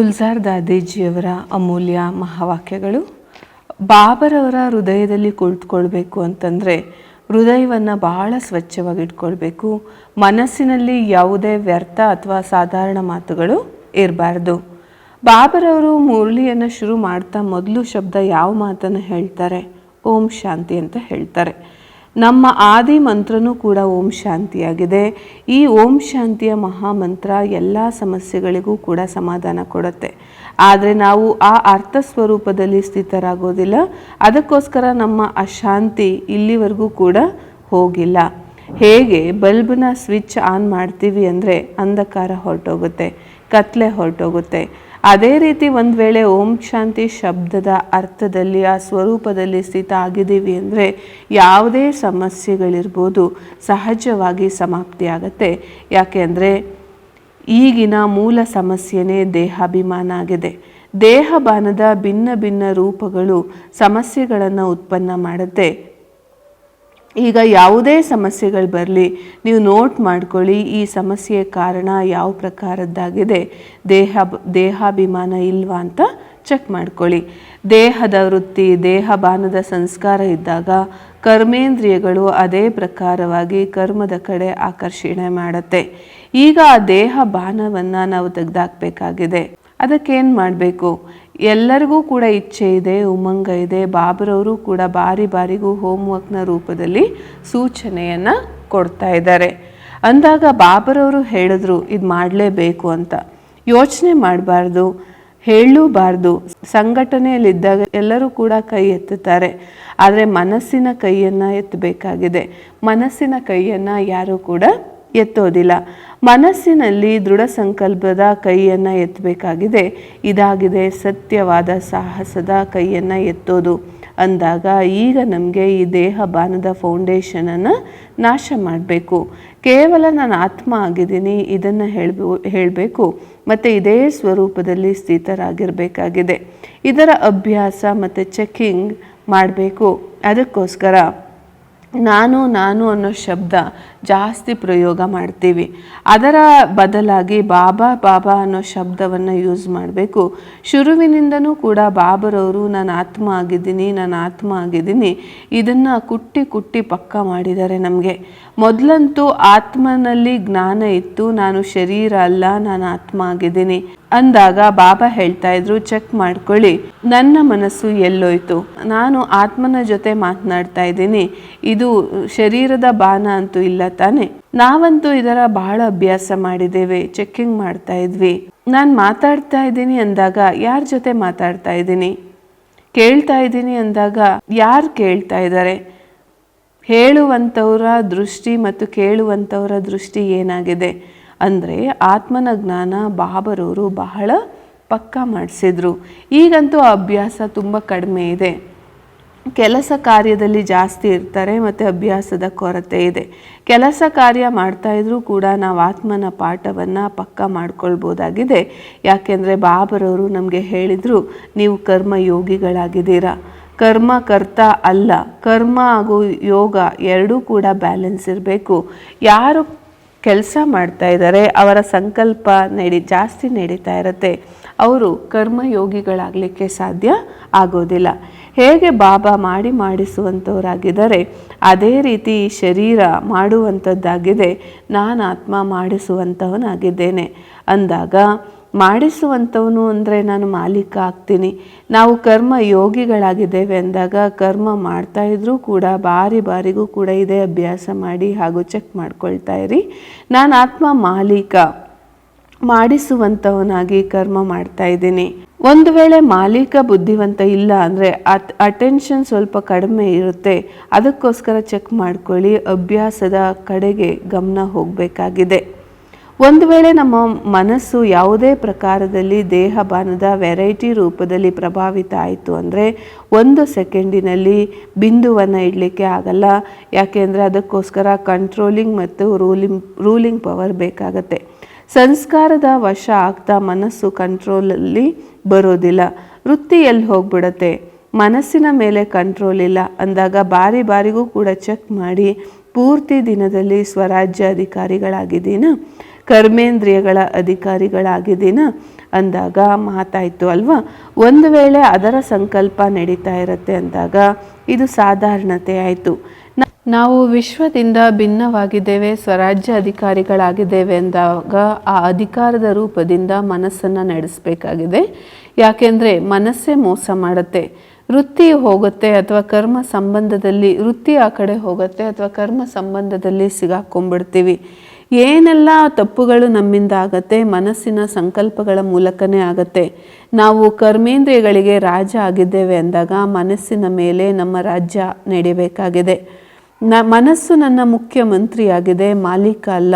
ಗುಲ್ಜಾರ್ ದಾದೇಜಿಯವರ ಅಮೂಲ್ಯ ಮಹಾವಾಕ್ಯಗಳು, ಬಾಬರವರ ಹೃದಯದಲ್ಲಿ ಕುಳಿತುಕೊಳ್ಬೇಕು ಅಂತಂದರೆ ಹೃದಯವನ್ನು ಬಹಳ ಸ್ವಚ್ಛವಾಗಿಟ್ಕೊಳ್ಬೇಕು, ಮನಸ್ಸಿನಲ್ಲಿ ಯಾವುದೇ ವ್ಯರ್ಥ ಅಥವಾ ಸಾಧಾರಣ ಮಾತುಗಳು ಇರಬಾರ್ದು. ಬಾಬರವರು ಮುರಳಿಯನ್ನು ಶುರು ಮಾಡ್ತಾ ಮೊದಲು ಶಬ್ದ ಯಾವ ಮಾತನ್ನು ಹೇಳ್ತಾರೆ? ಓಂ ಶಾಂತಿ ಅಂತ ಹೇಳ್ತಾರೆ. ನಮ್ಮ ಆದಿ ಮಂತ್ರನೂ ಕೂಡ ಓಂ ಶಾಂತಿಯಾಗಿದೆ. ಈ ಓಂ ಶಾಂತಿಯ ಮಹಾಮಂತ್ರ ಎಲ್ಲ ಸಮಸ್ಯೆಗಳಿಗೂ ಕೂಡ ಸಮಾಧಾನ ಕೊಡುತ್ತೆ. ಆದರೆ ನಾವು ಆ ಅರ್ಥ ಸ್ವರೂಪದಲ್ಲಿ ಸ್ಥಿತರಾಗೋದಿಲ್ಲ. ಅದಕ್ಕೋಸ್ಕರ ನಮ್ಮ ಅಶಾಂತಿ ಇಲ್ಲಿವರೆಗೂ ಕೂಡ ಹೋಗಿಲ್ಲ. ಹೇಗೆ ಬಲ್ಬ್ನ ಸ್ವಿಚ್ ಆನ್ ಮಾಡ್ತೀವಿ ಅಂದರೆ ಅಂಧಕಾರ ಹೊರಟೋಗುತ್ತೆ, ಕತ್ಲೆ ಹೊರಟೋಗುತ್ತೆ. ಅದೇ ರೀತಿ ಒಂದು ವೇಳೆ ಓಂ ಶಾಂತಿ ಶಬ್ದದ ಅರ್ಥದಲ್ಲಿ, ಆ ಸ್ವರೂಪದಲ್ಲಿ ಸ್ಥಿತ ಆಗಿದ್ದೀವಿ ಅಂದರೆ ಯಾವುದೇ ಸಮಸ್ಯೆಗಳಿರ್ಬೋದು ಸಹಜವಾಗಿ ಸಮಾಪ್ತಿಯಾಗತ್ತೆ. ಆಗುತ್ತೆ ಯಾಕೆಂದರೆ ಈಗಿನ ಮೂಲ ಸಮಸ್ಯೆನೇ ದೇಹಾಭಿಮಾನ ಆಗಿದೆ. ದೇಹಭಾನದ ಭಿನ್ನ ಭಿನ್ನ ರೂಪಗಳು ಸಮಸ್ಯೆಗಳನ್ನು ಉತ್ಪನ್ನ ಮಾಡುತ್ತೆ. ಈಗ ಯಾವುದೇ ಸಮಸ್ಯೆಗಳು ಬರಲಿ, ನೀವು ನೋಟ್ ಮಾಡ್ಕೊಳ್ಳಿ, ಈ ಸಮಸ್ಯೆಯ ಕಾರಣ ಯಾವ ಪ್ರಕಾರದ್ದಾಗಿದೆ, ದೇಹ, ದೇಹಾಭಿಮಾನ ಇಲ್ವಾ ಅಂತ ಚೆಕ್ ಮಾಡ್ಕೊಳ್ಳಿ. ದೇಹದ ವೃತ್ತಿ ದೇಹ ಬಾನದ ಸಂಸ್ಕಾರ ಇದ್ದಾಗ ಕರ್ಮೇಂದ್ರಿಯಗಳು ಅದೇ ಪ್ರಕಾರವಾಗಿ ಕರ್ಮದ ಕಡೆ ಆಕರ್ಷಣೆ ಮಾಡುತ್ತೆ. ಈಗ ಆ ದೇಹ ಬಾನವನ್ನು ನಾವು ತೆಗೆದಾಕಬೇಕಾಗಿದೆ. ಅದಕ್ಕೇನು ಮಾಡಬೇಕು? ಎಲ್ಲರಿಗೂ ಕೂಡ ಇಚ್ಛೆ ಇದೆ, ಉಮಂಗ ಇದೆ. ಬಾಬರವರು ಕೂಡ ಬಾರಿ ಬಾರಿಗೂ ಹೋಮ್ವರ್ಕ್ನ ರೂಪದಲ್ಲಿ ಸೂಚನೆಯನ್ನು ಕೊಡ್ತಾ ಇದ್ದಾರೆ. ಅಂದಾಗ ಬಾಬರವರು ಹೇಳಿದ್ರು, ಇದು ಮಾಡಲೇಬೇಕು ಅಂತ. ಯೋಚನೆ ಮಾಡಬಾರ್ದು ಹೇಳಲೂಬಾರ್ದು ಸಂಘಟನೆಯಲ್ಲಿದ್ದಾಗ ಎಲ್ಲರೂ ಕೂಡ ಕೈ ಎತ್ತುತ್ತಾರೆ. ಆದರೆ ಮನಸ್ಸಿನ ಕೈಯನ್ನು ಎತ್ತಬೇಕಾಗಿದೆ. ಮನಸ್ಸಿನ ಕೈಯನ್ನು ಯಾರೂ ಕೂಡ ಎತ್ತೋದಿಲ್ಲ. ಮನಸ್ಸಿನಲ್ಲಿ ದೃಢ ಸಂಕಲ್ಪದ ಕೈಯನ್ನು ಎತ್ತಬೇಕಾಗಿದೆ. ಇದಾಗಿದೆ ಸತ್ಯವಾದ ಸಾಹಸದ ಕೈಯನ್ನು ಎತ್ತೋದು. ಅಂದಾಗ ಈಗ ನಮಗೆ ಈ ದೇಹ ಬಾನದ ಫೌಂಡೇಶನನ್ನು ನಾಶ ಮಾಡಬೇಕು. ಕೇವಲ ನಾನು ಆತ್ಮ ಆಗಿದ್ದೀನಿ, ಇದನ್ನು ಹೇಳ್ಬೋ, ಹೇಳಬೇಕು. ಮತ್ತು ಇದೇ ಸ್ವರೂಪದಲ್ಲಿ ಸ್ಥಿತರಾಗಿರಬೇಕಾಗಿದೆ. ಇದರ ಅಭ್ಯಾಸ ಮತ್ತು ಚೆಕ್ಕಿಂಗ್ ಮಾಡಬೇಕು. ಅದಕ್ಕೋಸ್ಕರ ನಾನು ನಾನು ಅನ್ನೋ ಶಬ್ದ ಜಾಸ್ತಿ ಪ್ರಯೋಗ ಮಾಡ್ತೀವಿ. ಅದರ ಬದಲಾಗಿ ಬಾಬಾ ಬಾಬಾ ಅನ್ನೋ ಶಬ್ದವನ್ನು ಯೂಸ್ ಮಾಡಬೇಕು. ಶುರುವಿನಿಂದನೂ ಕೂಡ ಬಾಬರವರು, ನಾನು ಆತ್ಮ ಆಗಿದ್ದೀನಿ, ನಾನು ಆತ್ಮ ಆಗಿದ್ದೀನಿ, ಇದನ್ನು ಕುಟ್ಟಿ ಕುಟ್ಟಿ ಪಕ್ಕ ಮಾಡಿದ್ದಾರೆ ನಮಗೆ. ಮೊದಲಂತೂ ಆತ್ಮನಲ್ಲಿ ಜ್ಞಾನ ಇತ್ತು, ನಾನು ಶರೀರ ಅಲ್ಲ, ನಾನು ಆತ್ಮ ಆಗಿದ್ದೀನಿ ಅಂದಾಗ ಬಾಬಾ ಹೇಳ್ತಾ ಇದ್ರು, ಚೆಕ್ ಮಾಡ್ಕೊಳ್ಳಿ, ನನ್ನ ಮನಸ್ಸು ಎಲ್ಲೋಯ್ತು, ನಾನು ಆತ್ಮನ ಜೊತೆ ಮಾತನಾಡ್ತಾ ಇದ್ದೀನಿ, ಇದು ಶರೀರದ ಬಾನ ಅಂತೂ ಇಲ್ಲ ತಾನೆ? ನಾವಂತೂ ಇದರ ಬಹಳ ಅಭ್ಯಾಸ ಮಾಡಿದ್ದೇವೆ, ಚೆಕ್ಕಿಂಗ್ ಮಾಡ್ತಾ ಇದ್ವಿ, ನಾನು ಮಾತಾಡ್ತಾ ಇದ್ದೀನಿ ಅಂದಾಗ ಯಾರ ಜೊತೆ ಮಾತಾಡ್ತಾ ಇದ್ದೀನಿ? ಕೇಳ್ತಾ ಇದ್ದೀನಿ ಅಂದಾಗ ಯಾರು ಕೇಳ್ತಾ ಇದ್ದಾರೆ ಹೇಳುವಂಥವರ ದೃಷ್ಟಿ ಮತ್ತು ಕೇಳುವಂಥವರ ದೃಷ್ಟಿ ಏನಾಗಿದೆ ಅಂದರೆ ಆತ್ಮನ ಜ್ಞಾನ ಬಾಬರವರು ಬಹಳ ಪಕ್ಕ ಮಾಡಿಸಿದ್ರು. ಈಗಂತೂ ಅಭ್ಯಾಸ ತುಂಬ ಕಡಿಮೆ ಇದೆ. ಕೆಲಸ ಕಾರ್ಯದಲ್ಲಿ ಜಾಸ್ತಿ ಇರ್ತಾರೆ ಮತ್ತು ಅಭ್ಯಾಸದ ಕೊರತೆ ಇದೆ. ಕೆಲಸ ಕಾರ್ಯ ಮಾಡ್ತಾಯಿದ್ರೂ ಕೂಡ ನಾವು ಆತ್ಮನ ಪಾಠವನ್ನು ಪಕ್ಕ ಮಾಡ್ಕೊಳ್ಬೋದಾಗಿದೆ. ಯಾಕೆಂದರೆ ಬಾಬರವರು ನಮಗೆ ಹೇಳಿದರು, ನೀವು ಕರ್ಮ ಯೋಗಿಗಳಾಗಿದ್ದೀರಾ ಕರ್ಮ ಕರ್ತ ಅಲ್ಲ, ಕರ್ಮ ಹಾಗೂ ಯೋಗ ಎರಡೂ ಕೂಡ ಬ್ಯಾಲೆನ್ಸ್ ಇರಬೇಕು. ಯಾರು ಕೆಲಸ ಮಾಡ್ತಾ ಇದ್ದಾರೆ ಅವರ ಸಂಕಲ್ಪ ನಡಿ, ಜಾಸ್ತಿ ನಡೀತಾ ಇರುತ್ತೆ. ಅವರು ಕರ್ಮಯೋಗಿಗಳಾಗಲಿಕ್ಕೆ ಸಾಧ್ಯ ಆಗೋದಿಲ್ಲ. ಹೇಗೆ ಬಾಬಾ ಮಾಡಿ ಮಾಡಿಸುವಂಥವರಾಗಿದ್ದಾರೆ ಅದೇ ರೀತಿ ಶರೀರ ಮಾಡುವಂಥದ್ದಾಗಿದೆ ನಾನು ಆತ್ಮ ಮಾಡಿಸುವಂಥವನಾಗಿದ್ದೇನೆ ಅಂದಾಗ ಮಾಡಿಸುವಂಥವನು ಅಂದರೆ ನಾನು ಮಾಲೀಕ ಆಗ್ತೀನಿ. ನಾವು ಕರ್ಮ ಯೋಗಿಗಳಾಗಿದ್ದೇವೆ ಅಂದಾಗ ಕರ್ಮ ಮಾಡ್ತಾ ಇದ್ರೂ ಕೂಡ ಬಾರಿ ಬಾರಿಗೂ ಕೂಡ ಇದೇ ಅಭ್ಯಾಸ ಮಾಡಿ ಹಾಗೂ ಚೆಕ್ ಮಾಡ್ಕೊಳ್ತಾ ಇರಿ. ನಾನು ಆತ್ಮ ಮಾಲೀಕ ಮಾಡಿಸುವಂಥವನಾಗಿ ಕರ್ಮ ಮಾಡ್ತಾ ಇದ್ದೀನಿ. ಒಂದು ವೇಳೆ ಮಾಲೀಕ ಬುದ್ಧಿವಂತ ಇಲ್ಲ ಅಂದರೆ ಅಟ್ ಅಟೆನ್ಷನ್ ಸ್ವಲ್ಪ ಕಡಿಮೆ ಇರುತ್ತೆ. ಅದಕ್ಕೋಸ್ಕರ ಚೆಕ್ ಮಾಡ್ಕೊಳ್ಳಿ. ಅಭ್ಯಾಸದ ಕಡೆಗೆ ಗಮನ ಹೋಗಬೇಕಾಗಿದೆ. ಒಂದು ವೇಳೆ ನಮ್ಮ ಮನಸ್ಸು ಯಾವುದೇ ಪ್ರಕಾರದಲ್ಲಿ ದೇಹಭಾನದ ವೆರೈಟಿ ರೂಪದಲ್ಲಿ ಪ್ರಭಾವಿತ ಆಯಿತು ಅಂದರೆ ಒಂದು ಸೆಕೆಂಡಿನಲ್ಲಿ ಬಿಂದುವನ್ನು ಇಡಲಿಕ್ಕೆ ಆಗಲ್ಲ. ಯಾಕೆಂದರೆ ಅದಕ್ಕೋಸ್ಕರ ಕಂಟ್ರೋಲಿಂಗ್ ಮತ್ತು ರೂಲಿಂಗ್ ರೂಲಿಂಗ್ ಪವರ್ ಬೇಕಾಗತ್ತೆ. ಸಂಸ್ಕಾರದ ವಶ ಆಗ್ತಾ ಮನಸ್ಸು ಕಂಟ್ರೋಲಲ್ಲಿ ಬರೋದಿಲ್ಲ. ವೃತ್ತಿ ಎಲ್ಲಿ ಹೋಗ್ಬಿಡತ್ತೆ? ಮನಸ್ಸಿನ ಮೇಲೆ ಕಂಟ್ರೋಲ್ ಇಲ್ಲ. ಅಂದಾಗ ಬಾರಿ ಬಾರಿಗೂ ಕೂಡ ಚೆಕ್ ಮಾಡಿ, ಪೂರ್ತಿ ದಿನದಲ್ಲಿ ಸ್ವರಾಜ್ಯ ಅಧಿಕಾರಿಗಳಾಗಿದ್ದೀನ? ಕರ್ಮೇಂದ್ರಿಯಗಳ ಅಧಿಕಾರಿಗಳಾಗಿದ್ದೀನ? ಅಂದಾಗ ಮಾತಾಯಿತು, ಅಲ್ವಾ? ಒಂದು ವೇಳೆ ಅದರ ಸಂಕಲ್ಪ ನಡೀತಾ ಇರುತ್ತೆ ಅಂದಾಗ ಇದು ಸಾಧಾರಣತೆ ಆಯಿತು. ನಾವು ವಿಶ್ವದಿಂದ ಭಿನ್ನವಾಗಿದ್ದೇವೆ ಸ್ವರಾಜ್ಯ ಅಧಿಕಾರಿಗಳಾಗಿದ್ದೇವೆ ಅಂದಾಗ ಆ ಅಧಿಕಾರದ ರೂಪದಿಂದ ಮನಸ್ಸನ್ನು ನಡೆಸಬೇಕಾಗಿದೆ. ಯಾಕೆಂದರೆ ಮನಸ್ಸೇ ಮೋಸ ಮಾಡುತ್ತೆ. ವೃತ್ತಿ ಹೋಗುತ್ತೆ ಅಥವಾ ಕರ್ಮ ಸಂಬಂಧದಲ್ಲಿ, ವೃತ್ತಿ ಆ ಕಡೆ ಹೋಗುತ್ತೆ ಅಥವಾ ಕರ್ಮ ಸಂಬಂಧದಲ್ಲಿ ಸಿಗಾಕೊಂಡ್ಬಿಡ್ತೀವಿ. ಏನೆಲ್ಲ ತಪ್ಪುಗಳು ನಮ್ಮಿಂದ ಆಗತ್ತೆ, ಮನಸ್ಸಿನ ಸಂಕಲ್ಪಗಳ ಮೂಲಕನೇ ಆಗತ್ತೆ. ನಾವು ಕರ್ಮೇಂದ್ರಿಯಗಳಿಗೆ ರಾಜ ಆಗಿದ್ದೇವೆ ಅಂದಾಗ ಮನಸ್ಸಿನ ಮೇಲೆ ನಮ್ಮ ರಾಜ್ಯ ನಡೆಯಬೇಕಾಗಿದೆ ನ, ಮನಸ್ಸು ನನ್ನ ಮುಖ್ಯಮಂತ್ರಿಯಾಗಿದೆ ಮಾಲೀಕ ಅಲ್ಲ.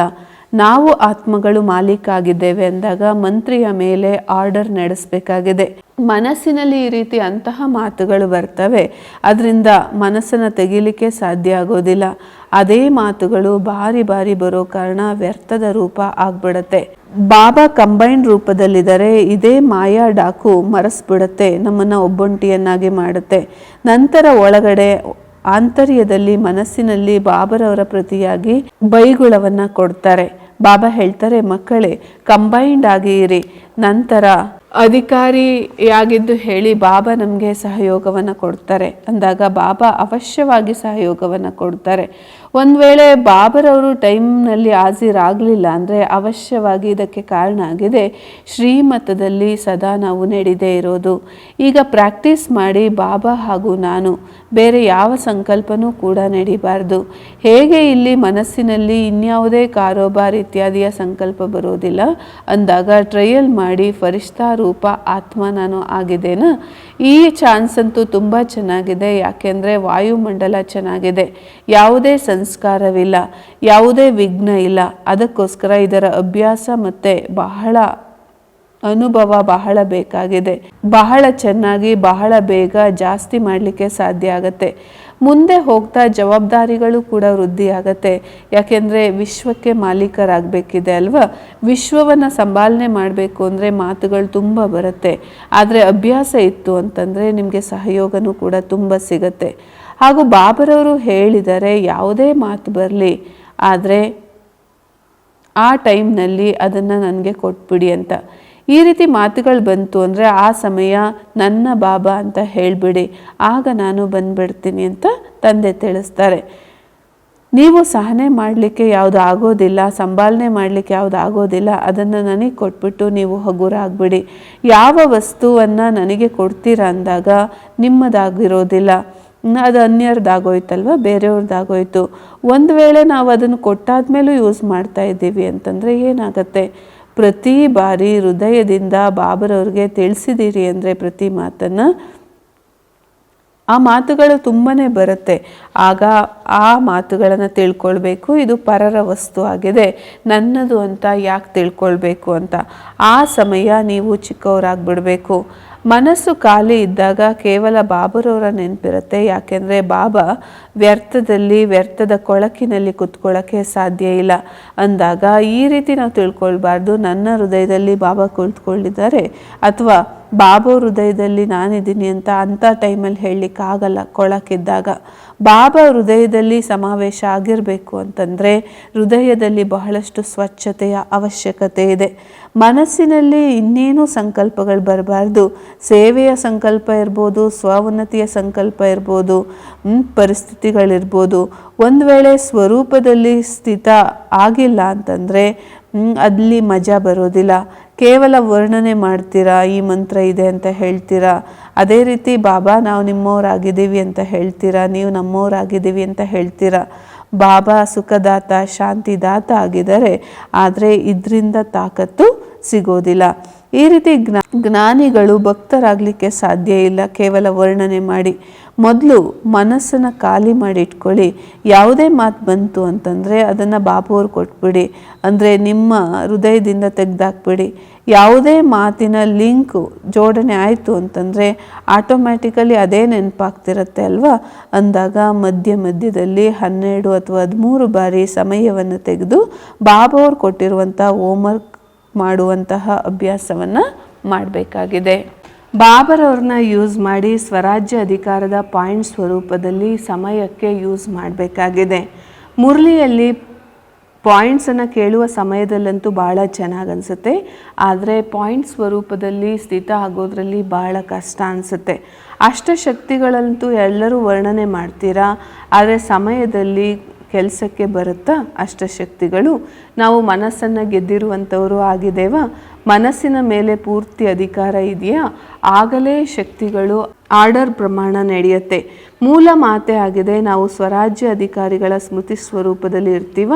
ನಾವು ಆತ್ಮಗಳು ಮಾಲೀಕ ಆಗಿದ್ದೇವೆ ಅಂದಾಗ ಮಂತ್ರಿಯ ಮೇಲೆ ಆರ್ಡರ್ ನಡೆಸಬೇಕಾಗಿದೆ. ಮನಸ್ಸಿನಲ್ಲಿ ಈ ರೀತಿ ಅಂತಹ ಮಾತುಗಳು ಬರ್ತವೆ. ಅದರಿಂದ ಮನಸ್ಸನ್ನು ತೆಗೀಲಿಕ್ಕೆ ಸಾಧ್ಯ ಆಗೋದಿಲ್ಲ. ಅದೇ ಮಾತುಗಳು ಬಾರಿ ಬಾರಿ ಬರೋ ಕಾರಣ ವ್ಯರ್ಥದ ರೂಪ ಆಗ್ಬಿಡತ್ತೆ. ಬಾಬಾ ಕಂಬೈನ್ಡ್ ರೂಪದಲ್ಲಿದ್ದರೆ ಇದೇ ಮಾಯಾ ಡಾಕು ಮರೆಸ್ಬಿಡತ್ತೆ, ನಮ್ಮನ್ನು ಒಬ್ಬೊಂಟಿಯನ್ನಾಗಿ ಮಾಡುತ್ತೆ. ನಂತರ ಒಳಗಡೆ ಆಂತರ್ಯದಲ್ಲಿ ಮನಸ್ಸಿನಲ್ಲಿ ಬಾಬರವರ ಪ್ರತಿಯಾಗಿ ಬೈಗುಳವನ್ನು ಕೊಡ್ತಾರೆ. ಬಾಬಾ ಹೇಳ್ತಾರೆ, ಮಕ್ಕಳೇ, ಕಂಬೈನ್ಡ್ ಆಗಿ ಇರಿ. ನಂತರ ಅಧಿಕಾರಿಯಾಗಿದ್ದು ಹೇಳಿ ಬಾಬಾ ನಮಗೆ ಸಹಯೋಗವನ್ನು ಕೊಡ್ತಾರೆ. ಅಂದಾಗ ಬಾಬಾ ಅವಶ್ಯವಾಗಿ ಸಹಯೋಗವನ್ನು ಕೊಡ್ತಾರೆ. ಒಂದು ವೇಳೆ ಬಾಬರ್ ಅವರು ಟೈಮ್ನಲ್ಲಿ ಹಾಜರಾಗಲಿಲ್ಲ ಅಂದರೆ ಅವಶ್ಯವಾಗಿ ಇದಕ್ಕೆ ಕಾರಣ ಆಗಿದೆ. ಶ್ರೀಮತದಲ್ಲಿ ಸದಾ ನಾವು ನಡೆದೇ ಇರೋದು. ಈಗ ಪ್ರಾಕ್ಟೀಸ್ ಮಾಡಿ ಬಾಬಾ ಹಾಗೂ ನಾನು ಬೇರೆ ಯಾವ ಸಂಕಲ್ಪನೂ ಕೂಡ ನಡೀಬಾರ್ದು. ಹೇಗೆ ಇಲ್ಲಿ ಮನಸ್ಸಿನಲ್ಲಿ ಇನ್ಯಾವುದೇ ಕಾರೋಬಾರ್ ಇತ್ಯಾದಿಯ ಸಂಕಲ್ಪ ಬರೋದಿಲ್ಲ. ಅಂದಾಗ ಟ್ರಯಲ್ ಮಾಡಿ ಫರಿಷ್ಠಾ ರೂಪ ಆತ್ಮ ನಾನು ಆಗಿದ್ದೇನಾ? ಈ ಚಾನ್ಸ್ ಅಂತೂ ತುಂಬ ಚೆನ್ನಾಗಿದೆ. ಯಾಕೆಂದರೆ ವಾಯುಮಂಡಲ ಚೆನ್ನಾಗಿದೆ. ಯಾವುದೇ ಸಂಸ್ಕಾರವಿಲ್ಲ, ಯಾವುದೇ ವಿಘ್ನ ಇಲ್ಲ. ಅದಕ್ಕೋಸ್ಕರ ಇದರ ಅಭ್ಯಾಸ ಮತ್ತೆ ಬಹಳ ಅನುಭವ ಬಹಳ ಬೇಕಾಗಿದೆ. ಬಹಳ ಚೆನ್ನಾಗಿ ಬಹಳ ಬೇಗ ಜಾಸ್ತಿ ಮಾಡಲಿಕ್ಕೆ ಸಾಧ್ಯ ಆಗತ್ತೆ. ಮುಂದೆ ಹೋಗ್ತಾ ಜವಾಬ್ದಾರಿಗಳು ಕೂಡ ವೃದ್ಧಿ ಆಗತ್ತೆ ಯಾಕೆಂದರೆ ವಿಶ್ವಕ್ಕೆ ಮಾಲೀಕರಾಗಬೇಕಿದೆ ಅಲ್ವಾ? ವಿಶ್ವವನ್ನು ಸಂಭಾಲನೆ ಮಾಡಬೇಕು ಅಂದರೆ ಮಾತುಗಳು ತುಂಬ ಬರುತ್ತೆ. ಆದರೆ ಅಭ್ಯಾಸ ಇತ್ತು ಅಂತಂದರೆ ನಿಮಗೆ ಸಹಯೋಗನೂ ಕೂಡ ತುಂಬ ಸಿಗತ್ತೆ. ಹಾಗೂ ಬಾಬರವರು ಹೇಳಿದರೆ ಯಾವುದೇ ಮಾತು ಬರಲಿ, ಆದರೆ ಆ ಟೈಮ್ನಲ್ಲಿ ಅದನ್ನು ನನಗೆ ಕೊಟ್ಬಿಡಿ ಅಂತ. ಈ ರೀತಿ ಮಾತುಗಳು ಬಂತು ಅಂದರೆ ಆ ಸಮಯ ನನ್ನ ಬಾಬಾ ಅಂತ ಹೇಳಿಬಿಡಿ, ಆಗ ನಾನು ಬಂದ್ಬಿಡ್ತೀನಿ ಅಂತ ತಂದೆ ತಿಳಿಸ್ತಾರೆ. ನೀವು ಸಹನೆ ಮಾಡಲಿಕ್ಕೆ ಯಾವುದು ಆಗೋದಿಲ್ಲ ಸಂಭಾಲನೆ ಮಾಡಲಿಕ್ಕೆ ಯಾವುದು ಆಗೋದಿಲ್ಲ, ಅದನ್ನು ನನಗೆ ಕೊಟ್ಬಿಟ್ಟು ನೀವು ಹಗುರ ಆಗ್ಬಿಡಿ ಯಾವ ವಸ್ತುವನ್ನು ನನಗೆ ಕೊಡ್ತೀರಾ ಅಂದಾಗ ನಿಮ್ಮದಾಗಿರೋದಿಲ್ಲ. ಅದು ಅನ್ಯರ್ದಾಗೋಯ್ತಲ್ವ ಬೇರೆಯವ್ರದ್ದಾಗೋಯ್ತು ಒಂದು ವೇಳೆ ನಾವು ಅದನ್ನು ಕೊಟ್ಟಾದ್ಮೇಲೂ ಯೂಸ್ ಮಾಡ್ತಾ ಇದ್ದೀವಿ ಅಂತಂದರೆ ಏನಾಗತ್ತೆ? ಪ್ರತಿ ಬಾರಿ ಹೃದಯದಿಂದ ಬಾಬರವ್ರಿಗೆ ತಿಳಿಸಿದ್ದೀರಿ ಅಂದರೆ ಪ್ರತಿ ಮಾತನ್ನು, ಆ ಮಾತುಗಳು ತುಂಬಾ ಬರುತ್ತೆ. ಆಗ ಆ ಮಾತುಗಳನ್ನು ತಿಳ್ಕೊಳ್ಬೇಕು. ಇದು ಪರರ ವಸ್ತು ಆಗಿದೆ. ನನ್ನದು ಅಂತ ಯಾಕೆ ತಿಳ್ಕೊಳ್ಬೇಕು ಅಂತ? ಆ ಸಮಯ ನೀವು ಚಿಕ್ಕವರಾಗ್ಬಿಡ್ಬೇಕು. ಮನಸ್ಸು ಖಾಲಿ ಇದ್ದಾಗ ಕೇವಲ ಬಾಬರವರ ನೆನಪಿರುತ್ತೆ. ಯಾಕೆಂದರೆ ಬಾಬಾ ವ್ಯರ್ಥದಲ್ಲಿ, ವ್ಯರ್ಥದ ಕೊಳಕಿನಲ್ಲಿ ಕುತ್ಕೊಳ್ಳೋಕ್ಕೆ ಸಾಧ್ಯ ಇಲ್ಲ. ಅಂದಾಗ ಈ ರೀತಿ ನಾವು ತಿಳ್ಕೊಳ್ಬಾರ್ದು. ನನ್ನ ಹೃದಯದಲ್ಲಿ ಬಾಬಾ ಕುಳಿತುಕೊಂಡಿದ್ದಾರೆ. ಅಥವಾ ಬಾಬಾ ಹೃದಯದಲ್ಲಿ ನಾನಿದ್ದೀನಿ ಅಂತ ಅಂಥ ಟೈಮಲ್ಲಿ ಹೇಳಲಿಕ್ಕಾಗಲ್ಲ ಕೊಳಕಿದ್ದಾಗ ಬಾಬಾ ಹೃದಯದಲ್ಲಿ ಸಮಾವೇಶ ಆಗಿರಬೇಕು ಅಂತಂದರೆ ಹೃದಯದಲ್ಲಿ ಬಹಳಷ್ಟು ಸ್ವಚ್ಛತೆಯ ಅವಶ್ಯಕತೆ ಇದೆ. ಮನಸ್ಸಿನಲ್ಲಿ ಇನ್ನೇನು ಸಂಕಲ್ಪಗಳು ಬರಬಾರ್ದು. ಸೇವೆಯ ಸಂಕಲ್ಪ ಇರ್ಬೋದು, ಸ್ವೋನ್ನತಿಯ ಸಂಕಲ್ಪ ಇರ್ಬೋದು ಪರಿಸ್ಥಿತಿಗಳಿರ್ಬೋದು. ಒಂದು ವೇಳೆ ಸ್ವರೂಪದಲ್ಲಿ ಸ್ಥಿತ ಆಗಿಲ್ಲ ಅಂತಂದರೆ ಅಲ್ಲಿ ಮಜಾ ಬರೋದಿಲ್ಲ. ಕೇವಲ ವರ್ಣನೆ ಮಾಡ್ತೀರಾ, ಈ ಮಂತ್ರ ಇದೆ ಅಂತ ಹೇಳ್ತೀರಾ? ಅದೇ ರೀತಿ ಬಾಬಾ ನಾವು ನಿಮ್ಮವರಾಗಿದ್ದೀವಿ ಅಂತ ಹೇಳ್ತೀರಾ? ನೀವು ನಮ್ಮವರಾಗಿದ್ದೀವಿ ಅಂತ ಹೇಳ್ತೀರಾ? ಬಾಬಾ ಸುಖದಾತ, ಶಾಂತಿದಾತ ಆಗಿದ್ದಾರೆ, ಆದರೆ ಇದರಿಂದ ತಾಕತ್ತು ಸಿಗೋದಿಲ್ಲ. ಈ ರೀತಿ ಜ್ಞಾ, ಜ್ಞಾನಿಗಳು ಭಕ್ತರಾಗಲಿಕ್ಕೆ ಸಾಧ್ಯ ಇಲ್ಲ, ಕೇವಲ ವರ್ಣನೆ ಮಾಡಿ. ಮೊದಲು ಮನಸ್ಸನ್ನು ಖಾಲಿ ಮಾಡಿ ಇಟ್ಕೊಳ್ಳಿ. ಯಾವುದೇ ಮಾತು ಬಂತು ಅಂತಂದರೆ ಅದನ್ನು ಬಾಪುವರು ಕೊಟ್ಬಿಡಿ. ಅಂದರೆ ನಿಮ್ಮ ಹೃದಯದಿಂದ ತೆಗೆದಾಕ್ಬಿಡಿ. ಯಾವುದೇ ಮಾತಿನ ಲಿಂಕು ಜೋಡಣೆ ಆಯಿತು ಅಂತಂದರೆ ಆಟೋಮ್ಯಾಟಿಕಲಿ ಅದೇ ನೆನಪಾಗ್ತಿರತ್ತೆ ಅಲ್ವಾ? ಅಂದಾಗ ಮಧ್ಯ ಮಧ್ಯದಲ್ಲಿ ಹನ್ನೆರಡು ಅಥವಾ ಹದಿಮೂರು ಬಾರಿ ಸಮಯವನ್ನು ತೆಗೆದು ಬಾಬಾವ್ರು ಕೊಟ್ಟಿರುವಂಥ ಹೋಮ್ವರ್ಕ್ ಮಾಡುವಂತಹ ಅಭ್ಯಾಸವನ್ನು ಮಾಡಬೇಕಾಗಿದೆ. ಬಾಬರವ್ರನ್ನ ಯೂಸ್ ಮಾಡಿ ಸ್ವರಾಜ್ಯ ಅಧಿಕಾರದ ಪಾಯಿಂಟ್ ಸ್ವರೂಪದಲ್ಲಿ ಸಮಯಕ್ಕೆ ಯೂಸ್ ಮಾಡಬೇಕಾಗಿದೆ. ಮುರಳಿಯಲ್ಲಿ ಪಾಯಿಂಟ್ಸನ್ನು ಕೇಳುವ ಸಮಯದಲ್ಲಂತೂ ಭಾಳ ಚೆನ್ನಾಗಿ ಅನಿಸುತ್ತೆ. ಆದರೆ ಪಾಯಿಂಟ್ ಸ್ವರೂಪದಲ್ಲಿ ಸ್ಥಿತ ಆಗೋದ್ರಲ್ಲಿ ಭಾಳ ಕಷ್ಟ ಅನಿಸುತ್ತೆ. ಅಷ್ಟಶಕ್ತಿಗಳಂತೂ ಎಲ್ಲರೂ ವರ್ಣನೆ ಮಾಡ್ತೀರಾ? ಆದರೆ ಸಮಯದಲ್ಲಿ ಕೆಲಸಕ್ಕೆ ಬರುತ್ತಾ ಅಷ್ಟಶಕ್ತಿಗಳು ನಾವು ಮನಸ್ಸನ್ನು ಗೆದ್ದಿರುವಂಥವರು ಆಗಿದ್ದೇವಾ? ಮನಸ್ಸಿನ ಮೇಲೆ ಪೂರ್ತಿ ಅಧಿಕಾರ ಇದೆಯಾ? ಆಗಲೇ ಶಕ್ತಿಗಳು ಆರ್ಡರ್ ಪ್ರಮಾಣ ನಡೆಯುತ್ತೆ. ಮೂಲ ಮಾತೆ ಆಗಿದೆ, ನಾವು ಸ್ವರಾಜ್ಯ ಅಧಿಕಾರಿಗಳ ಸ್ಮೃತಿ ಸ್ವರೂಪದಲ್ಲಿ ಇರ್ತೀವ?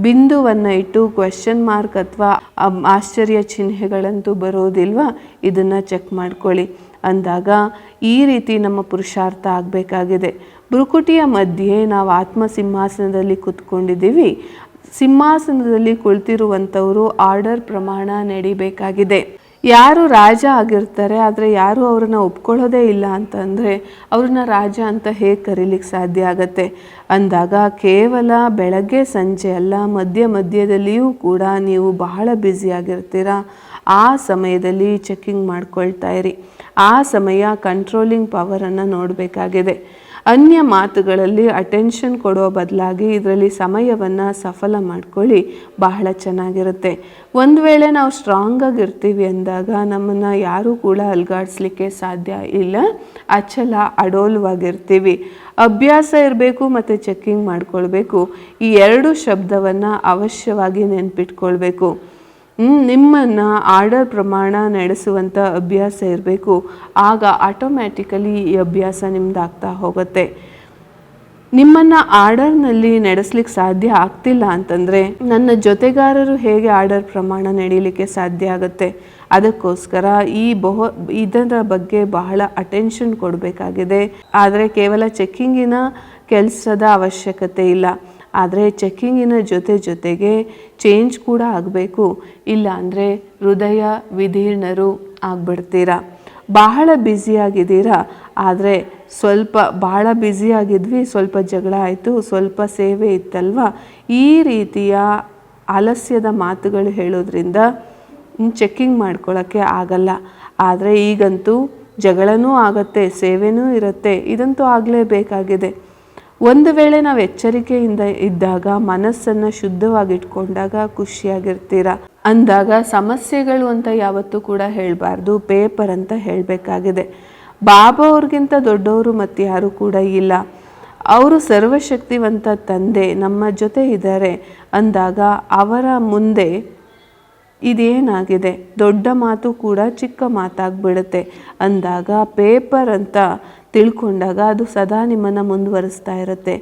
ಬಿಂದುವನ್ನು ಇಟ್ಟು ಕ್ವೆಶನ್ ಮಾರ್ಕ್ ಅಥವಾ ಆಶ್ಚರ್ಯ ಚಿಹ್ನೆಗಳಂತೂ ಬರೋದಿಲ್ವಾ? ಇದನ್ನು ಚೆಕ್ ಮಾಡ್ಕೊಳ್ಳಿ. ಅಂದಾಗ, ಈ ರೀತಿ ನಮ್ಮ ಪುರುಷಾರ್ಥ ಆಗಬೇಕಾಗಿದೆ. ಬ್ರುಕುಟಿಯ ಮಧ್ಯೆ ನಾವು ಆತ್ಮ ಸಿಂಹಾಸನದಲ್ಲಿ ಕೂತ್ಕೊಂಡಿದ್ದೀವಿ. ಸಿಂಹಾಸನದಲ್ಲಿ ಕುಳಿತಿರುವಂಥವರು ಆರ್ಡರ್ ಪ್ರಮಾಣ ನಡಿಬೇಕಾಗಿದೆ. ಯಾರು ರಾಜ ಆಗಿರ್ತಾರೆ, ಆದರೆ ಯಾರು ಅವ್ರನ್ನ ಒಪ್ಕೊಳ್ಳೋದೇ ಇಲ್ಲ ಅಂತಂದರೆ ಅವ್ರನ್ನ ರಾಜ ಅಂತ ಹೇಗೆ ಕರೀಲಿಕ್ಕೆ ಸಾಧ್ಯ ಆಗತ್ತೆ? ಅಂದಾಗ ಕೇವಲ ಬೆಳಗ್ಗೆ, ಸಂಜೆ ಅಲ್ಲ, ಮಧ್ಯ ಮಧ್ಯದಲ್ಲಿಯೂ ಕೂಡ ನೀವು ಬಹಳ ಬ್ಯುಸಿಯಾಗಿರ್ತೀರ ಆ ಸಮಯದಲ್ಲಿ ಚೆಕ್ಕಿಂಗ್ ಮಾಡ್ಕೊಳ್ತಾ ಇರಿ. ಆ ಸಮಯ ಕಂಟ್ರೋಲಿಂಗ್ ಪವರನ್ನು ನೋಡಬೇಕಾಗಿದೆ. ಅನ್ಯ ಮಾತುಗಳಲ್ಲಿ ಅಟೆನ್ಷನ್ ಕೊಡೋ ಬದಲಾಗಿ ಇದರಲ್ಲಿ ಸಮಯವನ್ನು ಸಫಲ ಮಾಡ್ಕೊಳ್ಳಿ. ಬಹಳ ಚೆನ್ನಾಗಿರುತ್ತೆ. ಒಂದು ವೇಳೆ ನಾವು ಸ್ಟ್ರಾಂಗ್ ಆಗಿರ್ತೀವಿ ಅಂದಾಗ ನಮ್ಮನ್ನು ಯಾರೂ ಕೂಡ ಅಲ್ಗಾಡಿಸ್ಲಿಕ್ಕೆ ಸಾಧ್ಯ ಇಲ್ಲ. ಅಚಲ ಅಡೋಲ್ವಾಗಿರ್ತೀವಿ ಅಭ್ಯಾಸ ಇರಬೇಕು ಮತ್ತು ಚೆಕ್ಕಿಂಗ್ ಮಾಡ್ಕೊಳ್ಬೇಕು. ಈ ಎರಡು ಶಬ್ದವನ್ನು ಅವಶ್ಯವಾಗಿ ನೆನ್ಪಿಟ್ಕೊಳ್ಬೇಕು. ನಿಮ್ಮನ್ನು ಆರ್ಡರ್ ಪ್ರಮಾಣ ನಡೆಸುವಂಥ ಅಭ್ಯಾಸ ಇರಬೇಕು. ಆಗ ಆಟೋಮ್ಯಾಟಿಕಲಿ ಈ ಅಭ್ಯಾಸ ನಿಮ್ದಾಗ್ತಾ ಹೋಗುತ್ತೆ. ನಿಮ್ಮನ್ನು ಆರ್ಡರ್ನಲ್ಲಿ ನಡೆಸ್ಲಿಕ್ಕೆ ಸಾಧ್ಯ ಆಗ್ತಿಲ್ಲ ಅಂತಂದರೆ ನನ್ನ ಜೊತೆಗಾರರು ಹೇಗೆ ಆರ್ಡರ್ ಪ್ರಮಾಣ ನಡೀಲಿಕ್ಕೆ ಸಾಧ್ಯ ಆಗುತ್ತೆ? ಅದಕ್ಕೋಸ್ಕರ ಈ ಬಹು, ಇದರ ಬಗ್ಗೆ ಬಹಳ ಅಟೆನ್ಷನ್ ಕೊಡಬೇಕಾಗಿದೆ. ಆದರೆ ಕೇವಲ ಚೆಕ್ಕಿಂಗಿನ ಕೆಲಸದ ಅವಶ್ಯಕತೆ ಇಲ್ಲ. ಆದರೆ ಚೆಕ್ಕಿಂಗಿನ ಜೊತೆ ಜೊತೆಗೆ ಚೇಂಜ್ ಕೂಡ ಆಗಬೇಕು. ಇಲ್ಲ ಅಂದರೆ ಹೃದಯ ವಿಧೀರ್ಣರು ಆಗ್ಬಿಡ್ತೀರಾ? ಬಹಳ ಬ್ಯುಸಿಯಾಗಿದ್ದೀರಾ ಆದರೆ ಸ್ವಲ್ಪ ಬಹಳ ಬ್ಯುಸಿಯಾಗಿದ್ವಿ ಸ್ವಲ್ಪ ಜಗಳ ಆಯಿತು, ಸ್ವಲ್ಪ ಸೇವೆ ಇತ್ತಲ್ವ? ಈ ರೀತಿಯ ಆಲಸ್ಯದ ಮಾತುಗಳು ಹೇಳೋದ್ರಿಂದ ಚೆಕ್ಕಿಂಗ್ ಮಾಡ್ಕೊಳ್ಳೋಕ್ಕೆ ಆಗಲ್ಲ. ಆದರೆ ಈಗಂತೂ ಜಗಳನೂ ಆಗತ್ತೆ, ಸೇವೆನೂ ಇರುತ್ತೆ, ಇದಂತೂ ಆಗಲೇಬೇಕಾಗಿದೆ. ಒಂದು ವೇಳೆ ನಾವು ಎಚ್ಚರಿಕೆಯಿಂದ ಇದ್ದಾಗ, ಮನಸ್ಸನ್ನು ಶುದ್ಧವಾಗಿಟ್ಕೊಂಡಾಗ ಖುಷಿಯಾಗಿರ್ತೀರ? ಅಂದಾಗ ಸಮಸ್ಯೆಗಳು ಅಂತ ಯಾವತ್ತೂ ಕೂಡ ಹೇಳಬಾರ್ದು, ಪೇಪರ್ ಅಂತ ಹೇಳಬೇಕಾಗಿದೆ. ಬಾಬಾ ಅವ್ರಿಗಿಂತ ದೊಡ್ಡವರು ಮತ್ತು ಯಾರು ಕೂಡ ಇಲ್ಲ. ಅವರು ಸರ್ವಶಕ್ತಿವಂತ ತಂದೆ, ನಮ್ಮ ಜೊತೆ ಇದ್ದಾರೆ ಅಂದಾಗ ಅವರ ಮುಂದೆ ಇದೇನಾಗಿದೆ? ದೊಡ್ಡ ಮಾತು ಕೂಡ ಚಿಕ್ಕ ಮಾತಾಗ್ಬಿಡುತ್ತೆ. ಅಂದಾಗ ಪೇಪರ್ ಅಂತ ತಿಳ್ಕೊಂಡಾಗ ಅದು ಸದಾ ನಿಮ್ಮನ್ನು ಮುಂದುವರಿಸ್ತಾ ಇರುತ್ತೆ.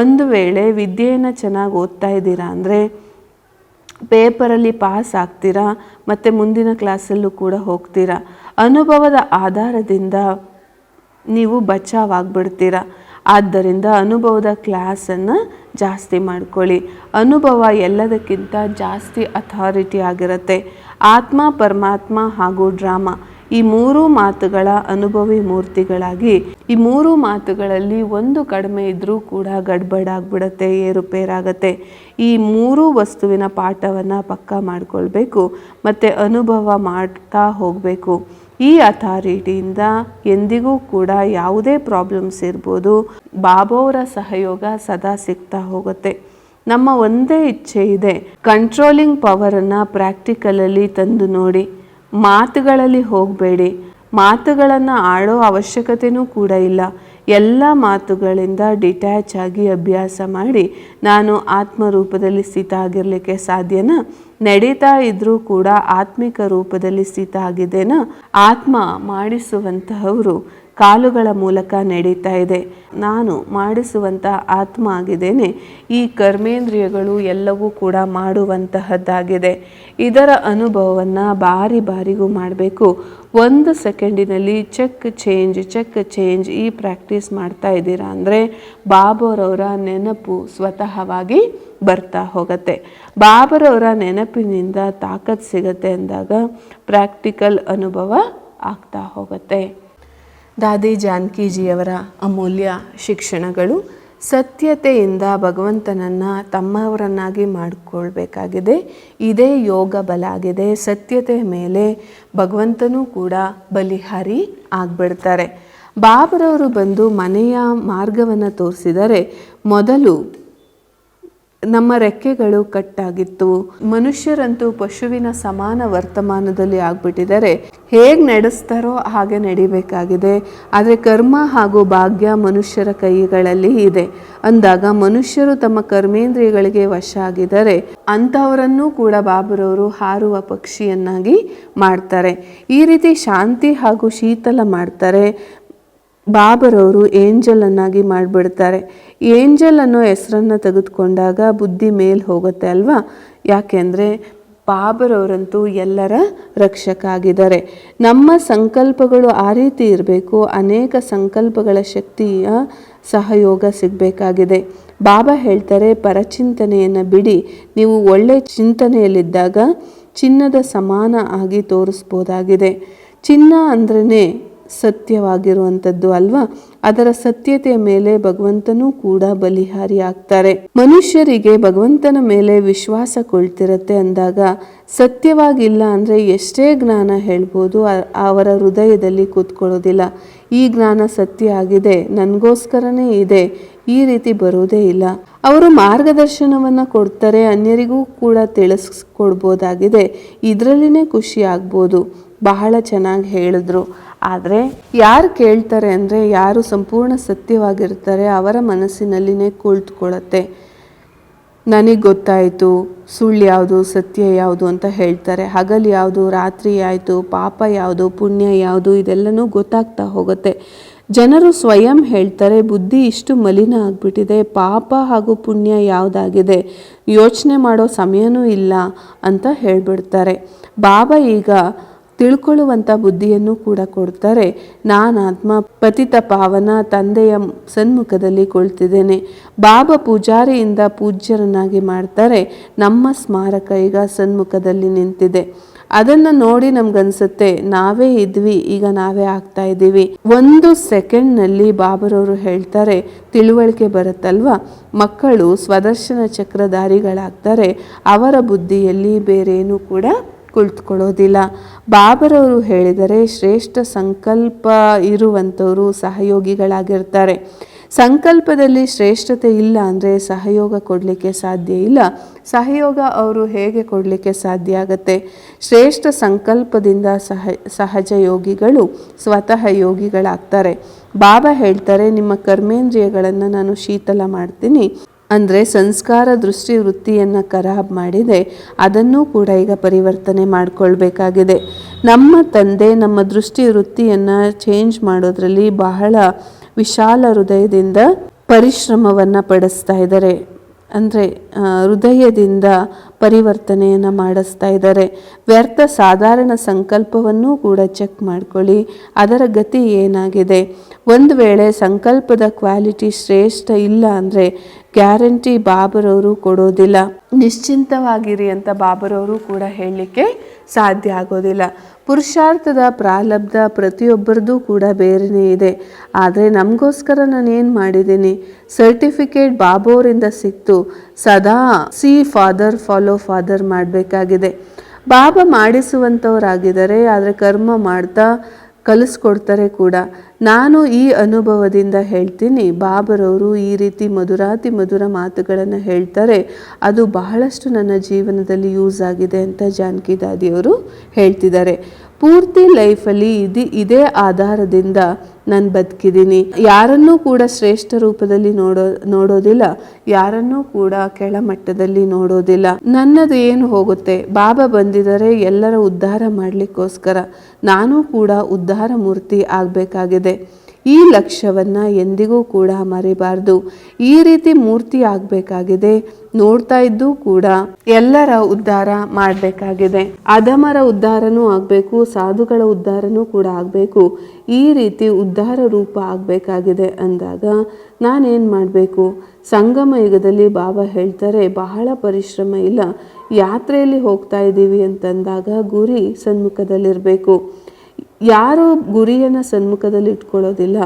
ಒಂದು ವೇಳೆ ವಿದ್ಯೆಯನ್ನು ಚೆನ್ನಾಗಿ ಓದ್ತಾ ಇದ್ದೀರಾ ಅಂದರೆ ಪೇಪರಲ್ಲಿ ಪಾಸ್ ಆಗ್ತೀರಾ, ಮತ್ತು ಮುಂದಿನ ಕ್ಲಾಸಲ್ಲೂ ಕೂಡ ಹೋಗ್ತೀರಾ, ಅನುಭವದ ಆಧಾರದಿಂದ ನೀವು ಬಚಾವಾಗ್ಬಿಡ್ತೀರ. ಆದ್ದರಿಂದ ಅನುಭವದ ಕ್ಲಾಸನ್ನು ಜಾಸ್ತಿ ಮಾಡ್ಕೊಳ್ಳಿ. ಅನುಭವ ಎಲ್ಲದಕ್ಕಿಂತ ಜಾಸ್ತಿ ಅಥಾರಿಟಿ ಆಗಿರುತ್ತೆ. ಆತ್ಮ, ಪರಮಾತ್ಮ ಹಾಗೂ ಡ್ರಾಮಾ. ಈ ಮೂರು ಮಾತುಗಳ ಅನುಭವಿ ಮೂರ್ತಿಗಳಾಗಿ, ಈ ಮೂರು ಮಾತುಗಳಲ್ಲಿ ಒಂದು ಕಡಿಮೆ ಇದ್ದರೂ ಕೂಡ ಗಡ್ಬಡಾಗ್ಬಿಡತ್ತೆ, ಏರುಪೇರಾಗತ್ತೆ. ಈ ಮೂರು ವಸ್ತುವಿನ ಪಾಠವನ್ನು ಪಕ್ಕ ಮಾಡಿಕೊಳ್ಬೇಕು, ಮತ್ತು ಅನುಭವ ಮಾಡ್ತಾ ಹೋಗಬೇಕು. ಈ ಅಥಾರಿಟಿಯಿಂದ ಎಂದಿಗೂ ಕೂಡ ಯಾವುದೇ ಪ್ರಾಬ್ಲಮ್ಸ್ ಇರ್ಬೋದು ಬಾಬೋರ ಸಹಯೋಗ ಸದಾ ಸಿಗ್ತಾ ಹೋಗುತ್ತೆ. ನಮ್ಮ ಒಂದೇ ಇಚ್ಛೆ ಇದೆ ಕಂಟ್ರೋಲಿಂಗ್ ಪವರನ್ನು ಪ್ರಾಕ್ಟಿಕಲಲ್ಲಿ ತಂದು ನೋಡಿ. ಮಾತುಗಳಲ್ಲಿ ಹೋಗಬೇಡಿ. ಮಾತುಗಳನ್ನು ಆಡೋ ಅವಶ್ಯಕತೆಯೂ ಕೂಡ ಇಲ್ಲ. ಎಲ್ಲ ಮಾತುಗಳಿಂದ ಡಿಟ್ಯಾಚ್ ಆಗಿ ಅಭ್ಯಾಸ ಮಾಡಿ ನಾನು ಆತ್ಮ ರೂಪದಲ್ಲಿ ಸ್ಥಿತ ಆಗಿರಲಿಕ್ಕೆ ಸಾಧ್ಯನಾ? ನಡೀತಾ ಇದ್ರೂ ಕೂಡ ಆತ್ಮಿಕ ರೂಪದಲ್ಲಿ ಸ್ಥಿತ ಆಗಿದ್ದೇನಾ? ಆತ್ಮ ಮಾಡಿಸುವಂತಹವರು ಕಾಲುಗಳ ಮೂಲಕ ನಡೀತಾ ಇದೆ. ನಾನು ಮಾಡಿಸುವಂತಹ ಆತ್ಮ ಆಗಿದ್ದೇನೆ. ಈ ಕರ್ಮೇಂದ್ರಿಯಗಳು ಎಲ್ಲವೂ ಕೂಡ ಮಾಡುವಂತಹದ್ದಾಗಿದೆ. ಇದರ ಅನುಭವವನ್ನು ಬಾರಿ ಬಾರಿಗೂ ಮಾಡಬೇಕು. ಒಂದು ಸೆಕೆಂಡಿನಲ್ಲಿ ಚೆಕ್, ಚೇಂಜ್ ಚೆಕ್, ಚೇಂಜ್ ಈ ಪ್ರಾಕ್ಟೀಸ್ ಮಾಡ್ತಾ ಇದ್ದೀರಾ ಅಂದರೆ ಬಾಬರವರ ನೆನಪು ಸ್ವತಃವಾಗಿ ಬರ್ತಾ ಹೋಗುತ್ತೆ. ಬಾಬರವರ ನೆನಪಿನಿಂದ ತಾಕತ್ ಸಿಗತ್ತೆ ಅಂದಾಗ ಪ್ರಾಕ್ಟಿಕಲ್ ಅನುಭವ ಆಗ್ತಾ ಹೋಗುತ್ತೆ. ದಾದಿ ಜಾನಕಿಜಿಯವರ ಅಮೂಲ್ಯ ಶಿಕ್ಷಣಗಳು ಸತ್ಯತೆಯಿಂದ ಭಗವಂತನನ್ನು ತಮ್ಮವರನ್ನಾಗಿ ಮಾಡಿಕೊಳ್ಬೇಕಾಗಿದೆ. ಇದೇ ಯೋಗ ಬಲ ಆಗಿದೆ. ಸತ್ಯತೆ ಮೇಲೆ ಭಗವಂತನೂ ಕೂಡ ಬಲಿಹಾರಿ ಆಗ್ಬಿಡ್ತಾರೆ. ಬಾಬರವರು ಬಂದು ಮನೆಯ ಮಾರ್ಗವನ್ನು ತೋರಿಸಿದರೆ ಮೊದಲು ನಮ್ಮ ರೆಕ್ಕೆಗಳು ಕಟ್ಟಾಗಿತ್ತು. ಮನುಷ್ಯರಂತೂ ಪಶುವಿನ ಸಮಾನ ವರ್ತಮಾನದಲ್ಲಿ ಆಗ್ಬಿಟ್ಟಿದ್ದಾರೆ. ಹೇಗೆ ನಡೆಸ್ತಾರೋ ಹಾಗೆ ನಡಿಬೇಕಾಗಿದೆ. ಆದರೆ ಕರ್ಮ ಹಾಗೂ ಭಾಗ್ಯ ಮನುಷ್ಯರ ಕೈಗಳಲ್ಲಿ ಇದೆ. ಅಂದಾಗ ಮನುಷ್ಯರು ತಮ್ಮ ಕರ್ಮೇಂದ್ರಿಯಗಳಿಗೆ ವಶ ಆಗಿದ್ದಾರೆ. ಅಂಥವರನ್ನೂ ಕೂಡ ಬಾಬರವರು ಹಾರುವ ಪಕ್ಷಿಯನ್ನಾಗಿ ಮಾಡ್ತಾರೆ. ಈ ರೀತಿ ಶಾಂತಿ ಹಾಗೂ ಶೀತಲ ಮಾಡ್ತಾರೆ. ಬಾಬರವರು ಏಂಜಲನ್ನಾಗಿ ಮಾಡಿಬಿಡ್ತಾರೆ. ಏಂಜಲ್ ಅನ್ನೋ ಹೆಸರನ್ನು ತೆಗೆದುಕೊಂಡಾಗ ಬುದ್ಧಿ ಮೇಲೆ ಹೋಗುತ್ತೆ ಅಲ್ವಾ? ಯಾಕೆಂದರೆ ಬಾಬರವರಂತೂ ಎಲ್ಲರ ರಕ್ಷಕ ಆಗಿದ್ದಾರೆ ನಮ್ಮ ಸಂಕಲ್ಪಗಳು ಆ ರೀತಿ ಇರಬೇಕು, ಅನೇಕ ಸಂಕಲ್ಪಗಳ ಶಕ್ತಿಯ ಸಹಯೋಗ ಸಿಗಬೇಕಾಗಿದೆ. ಬಾಬಾ ಹೇಳ್ತಾರೆ, ಪರಚಿಂತನೆಯನ್ನು ಬಿಡಿ, ನೀವು ಒಳ್ಳೆ ಚಿಂತನೆಯಲ್ಲಿದ್ದಾಗ ಚಿನ್ನದ ಸಮಾನ ಆಗಿ ತೋರಿಸ್ಬೋದಾಗಿದೆ. ಚಿನ್ನ ಅಂದ್ರೇ ಸತ್ಯವಾಗಿರುವಂಥದ್ದು ಅಲ್ವಾ? ಅದರ ಸತ್ಯತೆಯ ಮೇಲೆ ಭಗವಂತನೂ ಕೂಡ ಬಲಿಹಾರಿ ಆಗ್ತಾರೆ ಮನುಷ್ಯರಿಗೆ ಭಗವಂತನ ಮೇಲೆ ವಿಶ್ವಾಸ ಕೊಳ್ತಿರತ್ತೆ ಅಂದಾಗ ಸತ್ಯವಾಗಿಲ್ಲ ಅಂದರೆ ಎಷ್ಟೇ ಜ್ಞಾನ ಹೇಳ್ಬೋದು ಅವರ ಹೃದಯದಲ್ಲಿ ಕೂತ್ಕೊಳ್ಳೋದಿಲ್ಲ. ಈ ಜ್ಞಾನ ಸತ್ಯ ಆಗಿದೆ, ನನಗೋಸ್ಕರನೇ ಇದೆ, ಈ ರೀತಿ ಬರೋದೇ ಇಲ್ಲ. ಅವರು ಮಾರ್ಗದರ್ಶನವನ್ನು ಕೊಡ್ತಾರೆ, ಅನ್ಯರಿಗೂ ಕೂಡ ತಿಳಿಸ್ಕೊಡ್ಬೋದಾಗಿದೆ. ಇದರಲ್ಲಿನೇ ಖುಷಿ ಆಗ್ಬೋದು. ಬಹಳ ಚೆನ್ನಾಗಿ ಹೇಳಿದ್ರು. ಆದರೆ ಯಾರು ಕೇಳ್ತಾರೆ ಅಂದರೆ ಯಾರು ಸಂಪೂರ್ಣ ಸತ್ಯವಾಗಿರ್ತಾರೆ ಅವರ ಮನಸ್ಸಿನಲ್ಲಿನೇ ಕುಳಿತುಕೊಳ್ಳುತ್ತೆ. ನನಗೆ ಗೊತ್ತಾಯಿತು, ಸುಳ್ಳು ಯಾವುದು, ಸತ್ಯ ಯಾವುದು ಅಂತ ಹೇಳ್ತಾರೆ. ಹಗಲು ಯಾವುದು, ರಾತ್ರಿ ಆಯಿತು ಪಾಪ ಯಾವುದು, ಪುಣ್ಯ ಯಾವುದು, ಇದೆಲ್ಲನೂ ಗೊತ್ತಾಗ್ತಾ ಹೋಗುತ್ತೆ. ಜನರು ಸ್ವಯಂ ಹೇಳ್ತಾರೆ, ಬುದ್ಧಿ ಇಷ್ಟು ಮಲಿನ ಆಗಿಬಿಟ್ಟಿದೆ, ಪಾಪ ಹಾಗೂ ಪುಣ್ಯ ಯಾವುದಾಗಿದೆ, ಯೋಚನೆ ಮಾಡೋ ಸಮಯನೂ ಇಲ್ಲ ಅಂತ ಹೇಳಿಬಿಡ್ತಾರೆ. ಬಾಬಾ ಈಗ ತಿಳ್ಕೊಳ್ಳುವಂಥ ಬುದ್ಧಿಯನ್ನು ಕೂಡ ಕೊಡ್ತಾರೆ. ನಾನಾತ್ಮ ಪತಿತ ಪಾವನ ತಂದೆಯ ಸನ್ಮುಖದಲ್ಲಿ ಕೊಳ್ತಿದ್ದೇನೆ ಬಾಬಾ ಪೂಜಾರಿಯಿಂದ ಪೂಜ್ಯರನ್ನಾಗಿ ಮಾಡ್ತಾರೆ. ನಮ್ಮ ಸ್ಮಾರಕ ಈಗ ಸನ್ಮುಖದಲ್ಲಿ ನಿಂತಿದೆ. ಅದನ್ನು ನೋಡಿ ನಮ್ಗನ್ಸುತ್ತೆ, ನಾವೇ ಇದ್ವಿ, ಈಗ ನಾವೇ ಆಗ್ತಾ ಇದ್ದೀವಿ. ಒಂದು ಸೆಕೆಂಡ್ನಲ್ಲಿ ಬಾಬರವರು ಹೇಳ್ತಾರೆ, ತಿಳುವಳಿಕೆ ಬರುತ್ತಲ್ವಾ? ಮಕ್ಕಳು ಸ್ವದರ್ಶನ ಚಕ್ರಧಾರಿಗಳಾಗ್ತಾರೆ. ಅವರ ಬುದ್ಧಿಯಲ್ಲಿ ಬೇರೇನೂ ಕೂಡ ಕುಳಿತುಕೊಳ್ಳೋದಿಲ್ಲ ಬಾಬರವರು ಹೇಳಿದರೆ, ಶ್ರೇಷ್ಠ ಸಂಕಲ್ಪ ಇರುವಂಥವರು ಸಹಯೋಗಿಗಳಾಗಿರ್ತಾರೆ. ಸಂಕಲ್ಪದಲ್ಲಿ ಶ್ರೇಷ್ಠತೆ ಇಲ್ಲ ಅಂದರೆ ಸಹಯೋಗ ಕೊಡಲಿಕ್ಕೆ ಸಾಧ್ಯ ಇಲ್ಲ. ಸಹಯೋಗ ಅವರು ಹೇಗೆ ಕೊಡಲಿಕ್ಕೆ ಸಾಧ್ಯ ಆಗುತ್ತೆ? ಶ್ರೇಷ್ಠ ಸಂಕಲ್ಪದಿಂದ ಸಹ, ಸಹಜ ಯೋಗಿಗಳು ಸ್ವತಃ ಯೋಗಿಗಳಾಗ್ತಾರೆ. ಬಾಬಾ ಹೇಳ್ತಾರೆ, ನಿಮ್ಮ ಕರ್ಮೇಂದ್ರಿಯಗಳನ್ನು ನಾನು ಶೀತಲ ಮಾಡ್ತೀನಿ. ಅಂದರೆ ಸಂಸ್ಕಾರ ದೃಷ್ಟಿ ವೃತ್ತಿಯನ್ನು ಖರಾಬ್ ಮಾಡಿದೆ, ಅದನ್ನೂ ಕೂಡ ಈಗ ಪರಿವರ್ತನೆ ಮಾಡಿಕೊಳ್ಬೇಕಾಗಿದೆ. ನಮ್ಮ ತಂದೆ ನಮ್ಮ ದೃಷ್ಟಿ ವೃತ್ತಿಯನ್ನು ಚೇಂಜ್ ಮಾಡೋದ್ರಲ್ಲಿ ಬಹಳ ವಿಶಾಲ ಹೃದಯದಿಂದ ಪರಿಶ್ರಮವನ್ನು ಪಡಿಸ್ತಾ ಇದ್ದಾರೆ. ಅಂದರೆ ಹೃದಯದಿಂದ ಪರಿವರ್ತನೆಯನ್ನು ಮಾಡಿಸ್ತಾ ಇದ್ದಾರೆ. ವ್ಯರ್ಥ ಸಾಧಾರಣ ಸಂಕಲ್ಪವನ್ನೂ ಕೂಡ ಚೆಕ್ ಮಾಡ್ಕೊಳ್ಳಿ, ಅದರ ಗತಿ ಏನಾಗಿದೆ? ಒಂದು ವೇಳೆ ಸಂಕಲ್ಪದ ಕ್ವಾಲಿಟಿ ಶ್ರೇಷ್ಠ ಇಲ್ಲ ಅಂದರೆ ಗ್ಯಾರಂಟಿ ಬಾಬರವರು ಕೊಡೋದಿಲ್ಲ. ನಿಶ್ಚಿಂತವಾಗಿರಿ ಅಂತ ಬಾಬರವರು ಕೂಡ ಹೇಳಲಿಕ್ಕೆ ಸಾಧ್ಯ ಆಗೋದಿಲ್ಲ. ಪುರುಷಾರ್ಥದ ಪ್ರಾಲಬ್ಧ ಪ್ರತಿಯೊಬ್ಬರದ್ದು ಕೂಡ ಬೇರೆಯೇ ಇದೆ. ಆದರೆ ನಮಗೋಸ್ಕರ ನಾನು ಏನು ಮಾಡಿದ್ದೀನಿ? ಸರ್ಟಿಫಿಕೇಟ್ ಬಾಬೋರಿಂದ ಸಿಕ್ತು. ಸದಾ ಸಿ ಫಾದರ್ ಫಾಲೋ ಫಾದರ್ ಮಾಡಬೇಕಾಗಿದೆ. ಬಾಬಾ ಮಾಡಿಸುವಂಥವರಾಗಿದ್ದಾರೆ ಆದರೆ ಕರ್ಮ ಮಾಡ್ತಾ ಕಲಿಸ್ಕೊಡ್ತಾರೆ ಕೂಡ. ನಾನು ಈ ಅನುಭವದಿಂದ ಹೇಳ್ತೀನಿ, ಬಾಬರವರು ಈ ರೀತಿ ಮಧುರಾತಿ ಮಧುರ ಮಾತುಗಳನ್ನು ಹೇಳ್ತಾರೆ. ಅದು ಬಹಳಷ್ಟು ನನ್ನ ಜೀವನದಲ್ಲಿ ಯೂಸ್ ಆಗಿದೆ ಅಂತ ಜಾನಕಿ ದಾದಿಯವರು ಹೇಳ್ತಿದ್ದಾರೆ. ಪೂರ್ತಿ ಲೈಫಲ್ಲಿ ಇದು, ಇದೇ ಆಧಾರದಿಂದ ನಾನು ಬದುಕಿದ್ದೀನಿ ಯಾರನ್ನೂ ಕೂಡ ಶ್ರೇಷ್ಠ ರೂಪದಲ್ಲಿ ನೋಡೋ, ನೋಡೋದಿಲ್ಲ. ಯಾರನ್ನೂ ಕೂಡ ಕೆಳಮಟ್ಟದಲ್ಲಿ ನೋಡೋದಿಲ್ಲ. ನನ್ನದು ಏನು ಹೋಗುತ್ತೆ? ಬಾಬಾ ಬಂದಿದರೆ ಎಲ್ಲರ ಉದ್ಧಾರ ಮಾಡಲಿಕ್ಕೋಸ್ಕರ. ನಾನು ಕೂಡ ಉದ್ಧಾರ ಮೂರ್ತಿ ಆಗಬೇಕಾಗಿದೆ. ಈ ಲಕ್ಷ್ಯವನ್ನು ಎಂದಿಗೂ ಕೂಡ ಮರಿಬಾರ್ದು. ಈ ರೀತಿ ಮೂರ್ತಿ ಆಗಬೇಕಾಗಿದೆ. ನೋಡ್ತಾ ಇದ್ದು ಕೂಡ ಎಲ್ಲರ ಉದ್ಧಾರ ಮಾಡಬೇಕಾಗಿದೆ. ಅಧಮರ ಉದ್ಧಾರನೂ ಆಗಬೇಕು, ಸಾಧುಗಳ ಉದ್ಧಾರನೂ ಕೂಡ ಆಗಬೇಕು. ಈ ರೀತಿ ಉದ್ಧಾರ ರೂಪ ಆಗಬೇಕಾಗಿದೆ ಅಂದಾಗ ನಾನೇನು ಮಾಡಬೇಕು? ಸಂಗಮ ಯುಗದಲ್ಲಿ ಬಾಬಾ ಹೇಳ್ತಾರೆ, ಬಹಳ ಪರಿಶ್ರಮ ಇಲ್ಲ. ಯಾತ್ರೆಯಲ್ಲಿ ಹೋಗ್ತಾ ಇದ್ದೀವಿ ಅಂತಂದಾಗ ಗುರಿ ಸನ್ಮುಖದಲ್ಲಿರಬೇಕು. ಯಾರು ಗುರಿಯನ್ನು ಸನ್ಮುಖದಲ್ಲಿ ಇಟ್ಕೊಳ್ಳೋದಿಲ್ಲ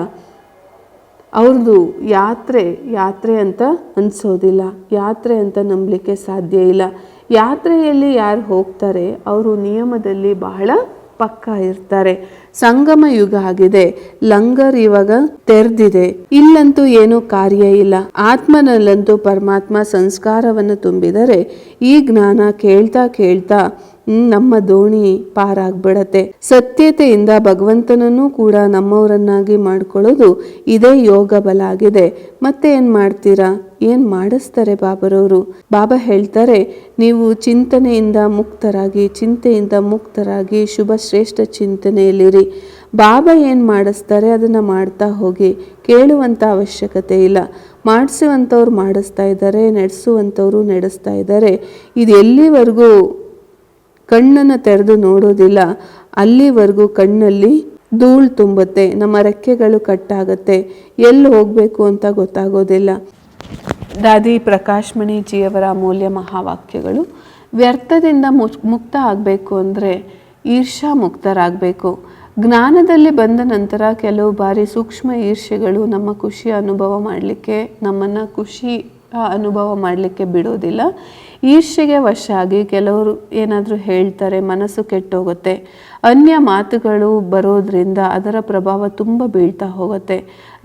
ಅವ್ರದ್ದು ಯಾತ್ರೆ ಯಾತ್ರೆ ಅಂತ ಅನಿಸೋದಿಲ್ಲ, ಯಾತ್ರೆ ಅಂತ ನಂಬಲಿಕ್ಕೆ ಸಾಧ್ಯ ಇಲ್ಲ. ಯಾತ್ರೆಯಲ್ಲಿ ಯಾರು ಹೋಗ್ತಾರೆ, ಅವರು ನಿಯಮದಲ್ಲಿ ಬಹಳ ಪಕ್ಕ ಇರ್ತಾರೆ. ಸಂಗಮ ಯುಗ ಆಗಿದೆ, ಲಂಗರ್ ಇವಾಗ ತೆರೆದಿದೆ, ಇಲ್ಲಂತೂ ಏನು ಕಾರ್ಯ ಇಲ್ಲ. ಆತ್ಮನಲ್ಲಂತೂ ಪರಮಾತ್ಮ ಸಂಸ್ಕಾರವನ್ನು ತುಂಬಿದರೆ ಈ ಜ್ಞಾನ ಕೇಳ್ತಾ ಕೇಳ್ತಾ ನಮ್ಮ ದೋಣಿ ಪಾರಾಗ್ಬಿಡತ್ತೆ. ಸತ್ಯತೆಯಿಂದ ಭಗವಂತನನ್ನು ಕೂಡ ನಮ್ಮವರನ್ನಾಗಿ ಮಾಡ್ಕೊಳ್ಳೋದು ಇದೇ ಯೋಗ ಬಲ ಆಗಿದೆ. ಮತ್ತೆ ಏನ್ ಮಾಡ್ತೀರಾ? ಏನ್ ಮಾಡಿಸ್ತಾರೆ ಬಾಬರವರು? ಬಾಬಾ ಹೇಳ್ತಾರೆ, ನೀವು ಚಿಂತನೆಯಿಂದ ಮುಕ್ತರಾಗಿ, ಚಿಂತೆಯಿಂದ ಮುಕ್ತರಾಗಿ ಶುಭ ಶ್ರೇಷ್ಠ ಚಿಂತನೆಯಲ್ಲಿರಿ. ಬಾಬಾ ಏನು ಮಾಡಿಸ್ತಾರೆ ಅದನ್ನ ಮಾಡ್ತಾ ಹೋಗಿ ಕೇಳುವಂಥ ಅವಶ್ಯಕತೆ ಇಲ್ಲ. ಮಾಡಿಸುವಂಥವ್ರು ಮಾಡಿಸ್ತಾ ಇದ್ದಾರೆ ನಡೆಸುವಂಥವ್ರು ನಡೆಸ್ತಾ ಇದ್ದಾರೆ. ಇದು ಎಲ್ಲಿವರೆಗೂ ಕಣ್ಣನ್ನು ತೆರೆದು ನೋಡೋದಿಲ್ಲ, ಅಲ್ಲಿವರೆಗೂ ಕಣ್ಣಲ್ಲಿ ಧೂಳು ತುಂಬುತ್ತೆ, ನಮ್ಮ ರೆಕ್ಕೆಗಳು ಕಟ್ಟಾಗತ್ತೆ, ಎಲ್ಲಿ ಹೋಗಬೇಕು ಅಂತ ಗೊತ್ತಾಗೋದಿಲ್ಲ. ದಾದಿ ಪ್ರಕಾಶ್ ಮಣಿಜಿಯವರ ಅಮೂಲ್ಯ ಮಹಾವಾಕ್ಯಗಳು, ವ್ಯರ್ಥದಿಂದ ಮುಕ್- ಮುಕ್ತ ಆಗಬೇಕು ಅಂದರೆ ಈರ್ಷಾ ಮುಕ್ತರಾಗಬೇಕು. ಜ್ಞಾನದಲ್ಲಿ ಬಂದ ನಂತರ ಕೆಲವು ಬಾರಿ ಸೂಕ್ಷ್ಮ ಈರ್ಷೆಗಳು ನಮ್ಮ ಖುಷಿಯ ಅನುಭವ ಮಾಡಲಿಕ್ಕೆ, ನಮ್ಮನ್ನು ಖುಷಿ ಅನುಭವ ಮಾಡಲಿಕ್ಕೆ ಬಿಡೋದಿಲ್ಲ. ಈರ್ಷೆಗೆ ವಶ ಆಗಿ ಕೆಲವರು ಏನಾದರೂ ಹೇಳ್ತಾರೆ, ಮನಸ್ಸು ಕೆಟ್ಟೋಗುತ್ತೆ. ಅನ್ಯ ಮಾತುಗಳು ಬರೋದ್ರಿಂದ ಅದರ ಪ್ರಭಾವ ತುಂಬ ಬೀಳ್ತಾ ಹೋಗುತ್ತೆ.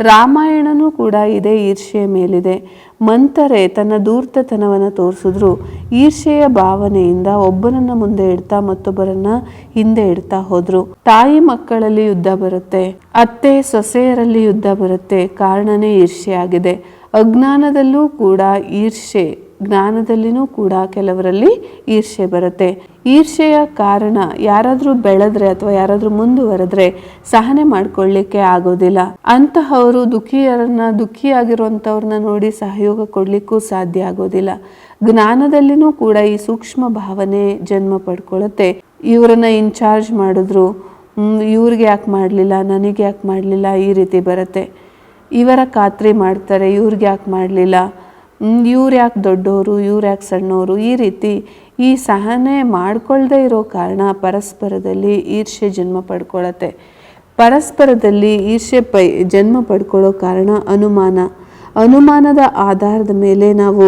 ರಾಮಾಯಣನೂ ಕೂಡ ಇದೇ ಈರ್ಷೆಯ ಮೇಲಿದೆ. ಮಂತರೆ ತನ್ನ ದೂರ್ತತನವನ್ನು ತೋರಿಸಿದ್ರು. ಈರ್ಷೆಯ ಭಾವನೆಯಿಂದ ಒಬ್ಬರನ್ನ ಮುಂದೆ ಇಡ್ತಾ ಮತ್ತೊಬ್ಬರನ್ನ ಹಿಂದೆ ಇಡ್ತಾ ಹೋದ್ರು. ತಾಯಿ ಮಕ್ಕಳಲ್ಲಿ ಯುದ್ಧ ಬರುತ್ತೆ, ಅತ್ತೆ ಸೊಸೆಯರಲ್ಲಿ ಯುದ್ಧ ಬರುತ್ತೆ, ಕಾರಣನೇ ಈರ್ಷೆ ಆಗಿದೆ ಅಜ್ಞಾನದಲ್ಲೂ ಕೂಡ ಈರ್ಷೆ ಜ್ಞಾನದಲ್ಲಿನೂ ಕೂಡ ಕೆಲವರಲ್ಲಿ ಈರ್ಷೆ ಬರುತ್ತೆ. ಈರ್ಷೆಯ ಕಾರಣ ಯಾರಾದರೂ ಬೆಳೆದ್ರೆ ಅಥವಾ ಯಾರಾದರೂ ಮುಂದುವರೆದ್ರೆ ಸಹನೆ ಮಾಡ್ಕೊಳ್ಳಿಕ್ಕೆ ಆಗೋದಿಲ್ಲ. ಅಂತಹವರು ದುಃಖಿಯರನ್ನ, ದುಃಖಿಯಾಗಿರುವಂಥವ್ರನ್ನ ನೋಡಿ ಸಹಯೋಗ ಕೊಡಲಿಕ್ಕೂ ಸಾಧ್ಯ ಆಗೋದಿಲ್ಲ. ಜ್ಞಾನದಲ್ಲಿನೂ ಕೂಡ ಈ ಸೂಕ್ಷ್ಮ ಭಾವನೆ ಜನ್ಮ ಪಡ್ಕೊಳ್ಳುತ್ತೆ. ಇವರನ್ನ ಇನ್ಚಾರ್ಜ್ ಮಾಡಿದ್ರು ಇವ್ರಿಗೆ ಯಾಕೆ ಮಾಡಲಿಲ್ಲ? ನನಗೆ ಯಾಕೆ ಮಾಡಲಿಲ್ಲ? ಈ ರೀತಿ ಬರುತ್ತೆ. ಇವರ ಖಾತ್ರಿ ಮಾಡ್ತಾರೆ, ಇವ್ರಿಗೆ ಯಾಕೆ ಮಾಡಲಿಲ್ಲ? ಇವ್ರು ಯಾಕೆ ದೊಡ್ಡವರು ಇವ್ರು ಯಾಕೆ ಸಣ್ಣವರು ಈ ರೀತಿ ಈ ಸಹನೆ ಮಾಡಿಕೊಳ್ಳದೆ ಇರೋ ಕಾರಣ ಪರಸ್ಪರದಲ್ಲಿ ಈರ್ಷೆ ಜನ್ಮ ಪಡ್ಕೊಳತ್ತೆ. ಪರಸ್ಪರದಲ್ಲಿ ಈರ್ಷೆ ಪೈ, ಜನ್ಮ ಪಡ್ಕೊಳ್ಳೋ ಕಾರಣ ಅನುಮಾನ. ಅನುಮಾನದ ಆಧಾರದ ಮೇಲೆ ನಾವು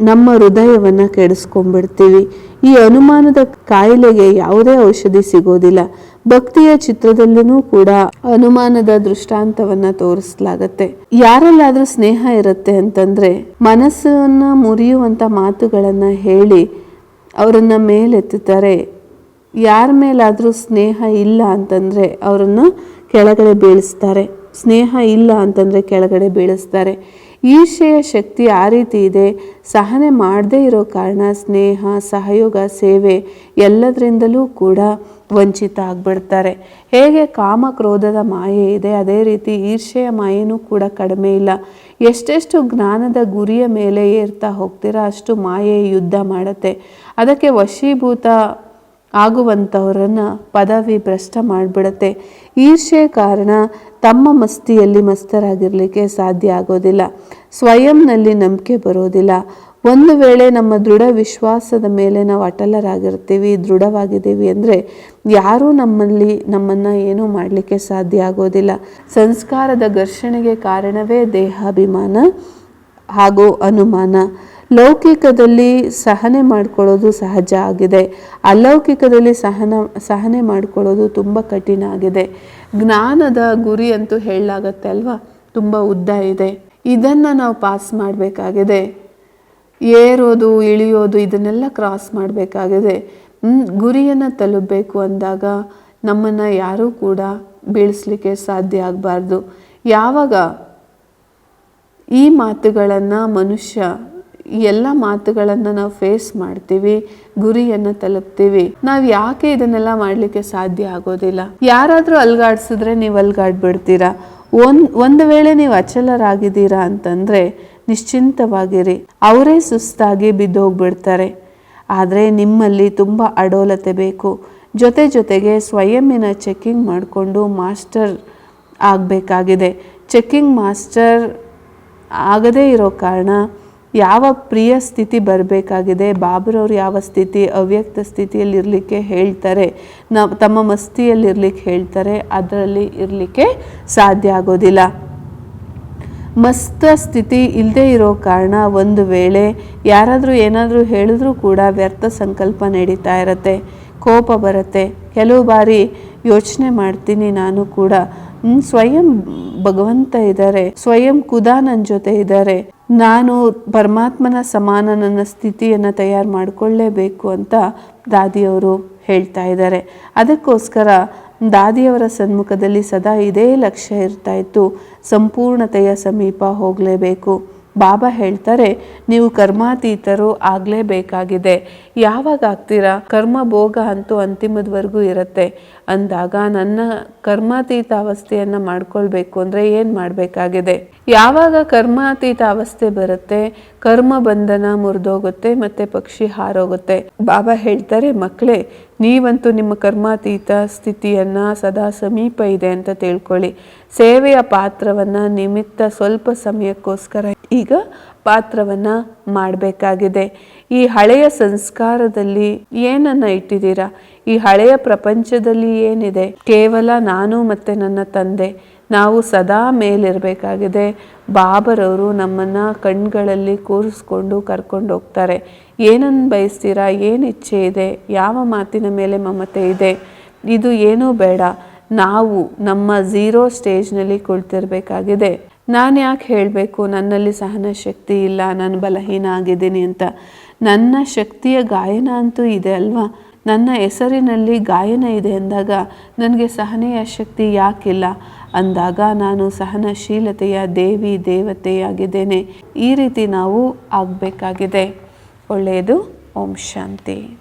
ನಮ್ಮ ಹೃದಯವನ್ನು ಕೆಡಿಸ್ಕೊಂಡ್ಬಿಡ್ತೀವಿ. ಈ ಅನುಮಾನದ ಕಾಯಿಲೆಗೆ ಯಾವುದೇ ಔಷಧಿ ಸಿಗೋದಿಲ್ಲ. ಭಕ್ತಿಯ ಚಿತ್ರದಲ್ಲೂ ಕೂಡ ಅನುಮಾನದ ದೃಷ್ಟಾಂತವನ್ನ ತೋರಿಸಲಾಗತ್ತೆ. ಯಾರಲ್ಲಾದ್ರೂ ಸ್ನೇಹ ಇರುತ್ತೆ ಅಂತಂದ್ರೆ ಮನಸ್ಸನ್ನ ಮುರಿಯುವಂತ ಮಾತುಗಳನ್ನ ಹೇಳಿ ಅವರನ್ನ ಮೇಲೆತ್ತುತ್ತಾರೆ ಯಾರ ಮೇಲಾದರೂ ಸ್ನೇಹ ಇಲ್ಲ ಅಂತಂದ್ರೆ ಅವರನ್ನು ಕೆಳಗಡೆ ಬೀಳಿಸ್ತಾರೆ. ಸ್ನೇಹ ಇಲ್ಲ ಅಂತಂದ್ರೆ ಕೆಳಗಡೆ ಬೀಳಿಸ್ತಾರೆ. ಈರ್ಷೆಯ ಶಕ್ತಿ ಆ ರೀತಿ ಇದೆ. ಸಹನೆ ಮಾಡದೇ ಇರೋ ಕಾರಣ ಸ್ನೇಹ, ಸಹಯೋಗ, ಸೇವೆ ಎಲ್ಲದರಿಂದಲೂ ಕೂಡ ವಂಚಿತ ಆಗ್ಬಿಡ್ತಾರೆ. ಹೇಗೆ ಕಾಮ ಕ್ರೋಧದ ಮಾಯೆ ಇದೆ, ಅದೇ ರೀತಿ ಈರ್ಷೆಯ ಮಾಯೆನೂ ಕೂಡ ಕಡಿಮೆ ಇಲ್ಲ. ಎಷ್ಟೆಷ್ಟು ಜ್ಞಾನದ ಗುರಿಯ ಮೇಲೆ ಏರ್ತಾ ಹೋಗ್ತೀರಾ, ಅಷ್ಟು ಮಾಯೆ ಯುದ್ಧ ಮಾಡುತ್ತೆ. ಅದಕ್ಕೆ ವಶೀಭೂತ ಆಗುವಂಥವರನ್ನ ಪದವಿ ಭ್ರಷ್ಟ ಮಾಡಿಬಿಡತ್ತೆ. ಈರ್ಷೆ ಕಾರಣ ತಮ್ಮ ಮಸ್ತಿಯಲ್ಲಿ ಮಸ್ತರಾಗಿರಲಿಕ್ಕೆ ಸಾಧ್ಯ ಆಗೋದಿಲ್ಲ. ಸ್ವಯಂನಲ್ಲಿ ನಂಬಿಕೆ ಬರೋದಿಲ್ಲ. ಒಂದು ವೇಳೆ ನಮ್ಮ ದೃಢ ವಿಶ್ವಾಸದ ಮೇಲೆ ನಾವು ಅಟಲರಾಗಿರ್ತೀವಿ, ದೃಢವಾಗಿದ್ದೀವಿ ಅಂದರೆ ಯಾರೂ ನಮ್ಮಲ್ಲಿ ನಮ್ಮನ್ನು ಏನೂ ಮಾಡಲಿಕ್ಕೆ ಸಾಧ್ಯ ಆಗೋದಿಲ್ಲ. ಸಂಸ್ಕಾರದ ಘರ್ಷಣೆಗೆ ಕಾರಣವೇ ದೇಹಾಭಿಮಾನ ಹಾಗೂ ಅನುಮಾನ. ಲೌಕಿಕದಲ್ಲಿ ಸಹನೆ ಮಾಡ್ಕೊಳ್ಳೋದು ಸಹಜ ಆಗಿದೆ. ಅಲೌಕಿಕದಲ್ಲಿ ಸಹನ, ಸಹನೆ ಮಾಡ್ಕೊಳ್ಳೋದು ತುಂಬ ಕಠಿಣ ಆಗಿದೆ. ಜ್ಞಾನದ ಗುರಿ ಅಂತೂ ಹೇಳಲಾಗತ್ತೆ ಅಲ್ವಾ? ತುಂಬ ಉದ್ದ ಇದೆ. ಇದನ್ನು ನಾವು ಪಾಸ್ ಮಾಡಬೇಕಾಗಿದೆ. ಏರೋದು, ಇಳಿಯೋದು, ಇದನ್ನೆಲ್ಲ ಕ್ರಾಸ್ ಮಾಡಬೇಕಾಗಿದೆ. ಗುರಿಯನ್ನು ತಲುಪಬೇಕು ಅಂದಾಗ ನಮ್ಮನ್ನು ಯಾರೂ ಕೂಡ ಬೀಳಿಸ್ಲಿಕ್ಕೆ ಸಾಧ್ಯ ಆಗಬಾರ್ದು. ಯಾವಾಗ ಈ ಮಾತುಗಳನ್ನು ಮನುಷ್ಯ ಎಲ್ಲ ಮಾತುಗಳನ್ನು ನಾವು ಫೇಸ್ ಮಾಡ್ತೀವಿ, ಗುರಿಯನ್ನು ತಲುಪ್ತೀವಿ. ನಾವು ಯಾಕೆ ಇದನ್ನೆಲ್ಲ ಮಾಡಲಿಕ್ಕೆ ಸಾಧ್ಯ ಆಗೋದಿಲ್ಲ? ಯಾರಾದರೂ ಅಲ್ಗಾಡ್ಸಿದ್ರೆ ನೀವು ಅಲ್ಗಾಡ್ಬಿಡ್ತೀರಾ? ಒಂದ್, ಒಂದು ವೇಳೆ ನೀವು ಅಚಲರಾಗಿದ್ದೀರಾ ಅಂತಂದರೆ ನಿಶ್ಚಿಂತವಾಗಿರಿ. ಅವರೇ ಸುಸ್ತಾಗಿ ಬಿದ್ದೋಗ್ಬಿಡ್ತಾರೆ. ಆದರೆ ನಿಮ್ಮಲ್ಲಿ ತುಂಬ ಅಡೋಲತೆ ಬೇಕು. ಜೊತೆ ಜೊತೆಗೆ ಸ್ವಯಂನ ಚೆಕ್ಕಿಂಗ್ ಮಾಡಿಕೊಂಡು ಮಾಸ್ಟರ್ ಆಗಬೇಕಾಗಿದೆ. ಚೆಕ್ಕಿಂಗ್ ಮಾಸ್ಟರ್ ಆಗದೇ ಇರೋ ಕಾರಣ ಯಾವ ಪ್ರಿಯ ಸ್ಥಿತಿ ಬರಬೇಕಾಗಿದೆ? ಬಾಬರವ್ರು ಯಾವ ಸ್ಥಿತಿ? ಅವ್ಯಕ್ತ ಸ್ಥಿತಿಯಲ್ಲಿ ಇರಲಿಕ್ಕೆ ಹೇಳ್ತಾರೆ. ನಾವು ತಮ್ಮ ಮಸ್ತಿಯಲ್ಲಿರ್ಲಿಕ್ಕೆ ಹೇಳ್ತಾರೆ. ಅದರಲ್ಲಿ ಇರಲಿಕ್ಕೆ ಸಾಧ್ಯ ಆಗೋದಿಲ್ಲ. ಮಸ್ತ ಸ್ಥಿತಿ ಇಲ್ಲದೆ ಇರೋ ಕಾರಣ ಒಂದು ವೇಳೆ ಯಾರಾದರೂ ಏನಾದರೂ ಹೇಳಿದ್ರೂ ಕೂಡ ವ್ಯರ್ಥ ಸಂಕಲ್ಪ ನಡೀತಾ ಇರತ್ತೆ. ಕೋಪ ಬರುತ್ತೆ. ಕೆಲವು ಬಾರಿ ಯೋಚನೆ ಮಾಡ್ತೀನಿ ನಾನು ಕೂಡ. ಸ್ವಯಂ ಭಗವಂತ ಇದ್ದಾರೆ. ಸ್ವಯಂ ಕುದಾನನ್ ಜೊತೆ ಇದ್ದಾರೆ. ನಾನು ಪರಮಾತ್ಮನ ಸಮಾನ ನನ್ನ ಸ್ಥಿತಿಯನ್ನು ತಯಾರು ಮಾಡಿಕೊಳ್ಳೇಬೇಕು ಅಂತ ದಾದಿಯವರು ಹೇಳ್ತಾ ಇದ್ದಾರೆ. ಅದಕ್ಕೋಸ್ಕರ ದಾದಿಯವರ ಸನ್ಮುಖದಲ್ಲಿ ಸದಾ ಇದೇ ಲಕ್ಷ್ಯ ಇರ್ತಾ ಇತ್ತು. ಸಂಪೂರ್ಣತೆಯ ಸಮೀಪ ಹೋಗಲೇಬೇಕು. ಬಾಬಾ ಹೇಳ್ತಾರೆ, ನೀವು ಕರ್ಮಾತೀತರು ಆಗಲೇಬೇಕಾಗಿದೆ. ಯಾವಾಗ ಆಗ್ತೀರಾ? ಕರ್ಮ ಭೋಗ ಅಂತೂ ಅಂತಿಮದವರೆಗೂ ಇರುತ್ತೆ. ಅಂದಾಗ ನನ್ನ ಕರ್ಮಾತೀತ ಅವಸ್ಥೆಯನ್ನು ಮಾಡ್ಕೊಳ್ಬೇಕು ಅಂದರೆ ಏನು ಮಾಡಬೇಕಾಗಿದೆ? ಯಾವಾಗ ಕರ್ಮಾತೀತ ಅವಸ್ಥೆ ಬರುತ್ತೆ, ಕರ್ಮ ಬಂಧನ ಮುರಿದೋಗುತ್ತೆ, ಮತ್ತೆ ಪಕ್ಷಿ ಹಾರೋಗುತ್ತೆ. ಬಾಬಾ ಹೇಳ್ತಾರೆ ಮಕ್ಕಳೇ ನೀವಂತೂ ನಿಮ್ಮ ಕರ್ಮಾತೀತ ಸ್ಥಿತಿಯನ್ನ ಸದಾ ಸಮೀಪ ಇದೆ ಅಂತ ತಿಳ್ಕೊಳ್ಳಿ. ಸೇವೆಯ ಪಾತ್ರವನ್ನ ನಿಮಿತ್ತ ಸ್ವಲ್ಪ ಸಮಯಕ್ಕೋಸ್ಕರ. ಈಗ ಪಾತ್ರವನ್ನ ಮಾಡಬೇಕಾಗಿದೆ. ಈ ಹಳೆಯ ಸಂಸ್ಕಾರದಲ್ಲಿ ಏನನ್ನ ಇಟ್ಟಿದ್ದೀರಾ? ಈ ಹಳೆಯ ಪ್ರಪಂಚದಲ್ಲಿ ಏನಿದೆ? ಕೇವಲ ನಾನು ಮತ್ತೆ ನನ್ನ ತಂದೆ. ನಾವು ಸದಾ ಮೇಲಿರಬೇಕಾಗಿದೆ. ಬಾಬರವರು ನಮ್ಮನ್ನ ಕಣ್ಗಳಲ್ಲಿ ಕೂರಿಸ್ಕೊಂಡು ಕರ್ಕೊಂಡು ಹೋಗ್ತಾರೆ. ಏನನ್ನು ಬಯಸ್ತೀರಾ? ಏನು ಇಚ್ಛೆ ಇದೆ? ಯಾವ ಮಾತಿನ ಮೇಲೆ ಮಮತೆ ಇದೆ? ಇದು ಏನೂ ಬೇಡ. ನಾವು ನಮ್ಮ ಝೀರೋ ಸ್ಟೇಜ್ನಲ್ಲಿ ಕುಳಿತಿರ್ಬೇಕಾಗಿದೆ. ನಾನು ಯಾಕೆ ಹೇಳಬೇಕು, ನನ್ನಲ್ಲಿ ಸಹನ ಶಕ್ತಿ ಇಲ್ಲ, ನಾನು ಬಲಹೀನ ಆಗಿದ್ದೀನಿ ಅಂತ? ನನ್ನ ಶಕ್ತಿಯ ಗಾಯನ ಅಂತೂ ಇದೆ ಅಲ್ವಾ? ನನ್ನ ಹೆಸರಿನಲ್ಲಿ ಗಾಯನ ಇದೆ ಅಂದಾಗ ನನಗೆ ಸಹನೆಯ ಶಕ್ತಿ ಯಾಕಿಲ್ಲ? ಅಂದಾಗ ನಾನು ಸಹನಶೀಲತೆಯ ದೇವಿ, ದೇವತೆಯಾಗಿದ್ದೇನೆ. ಈ ರೀತಿ ನಾವು ಆಗಬೇಕಾಗಿದೆ. ಒಳ್ಳೆಯದು. ಓಂ ಶಾಂತಿ.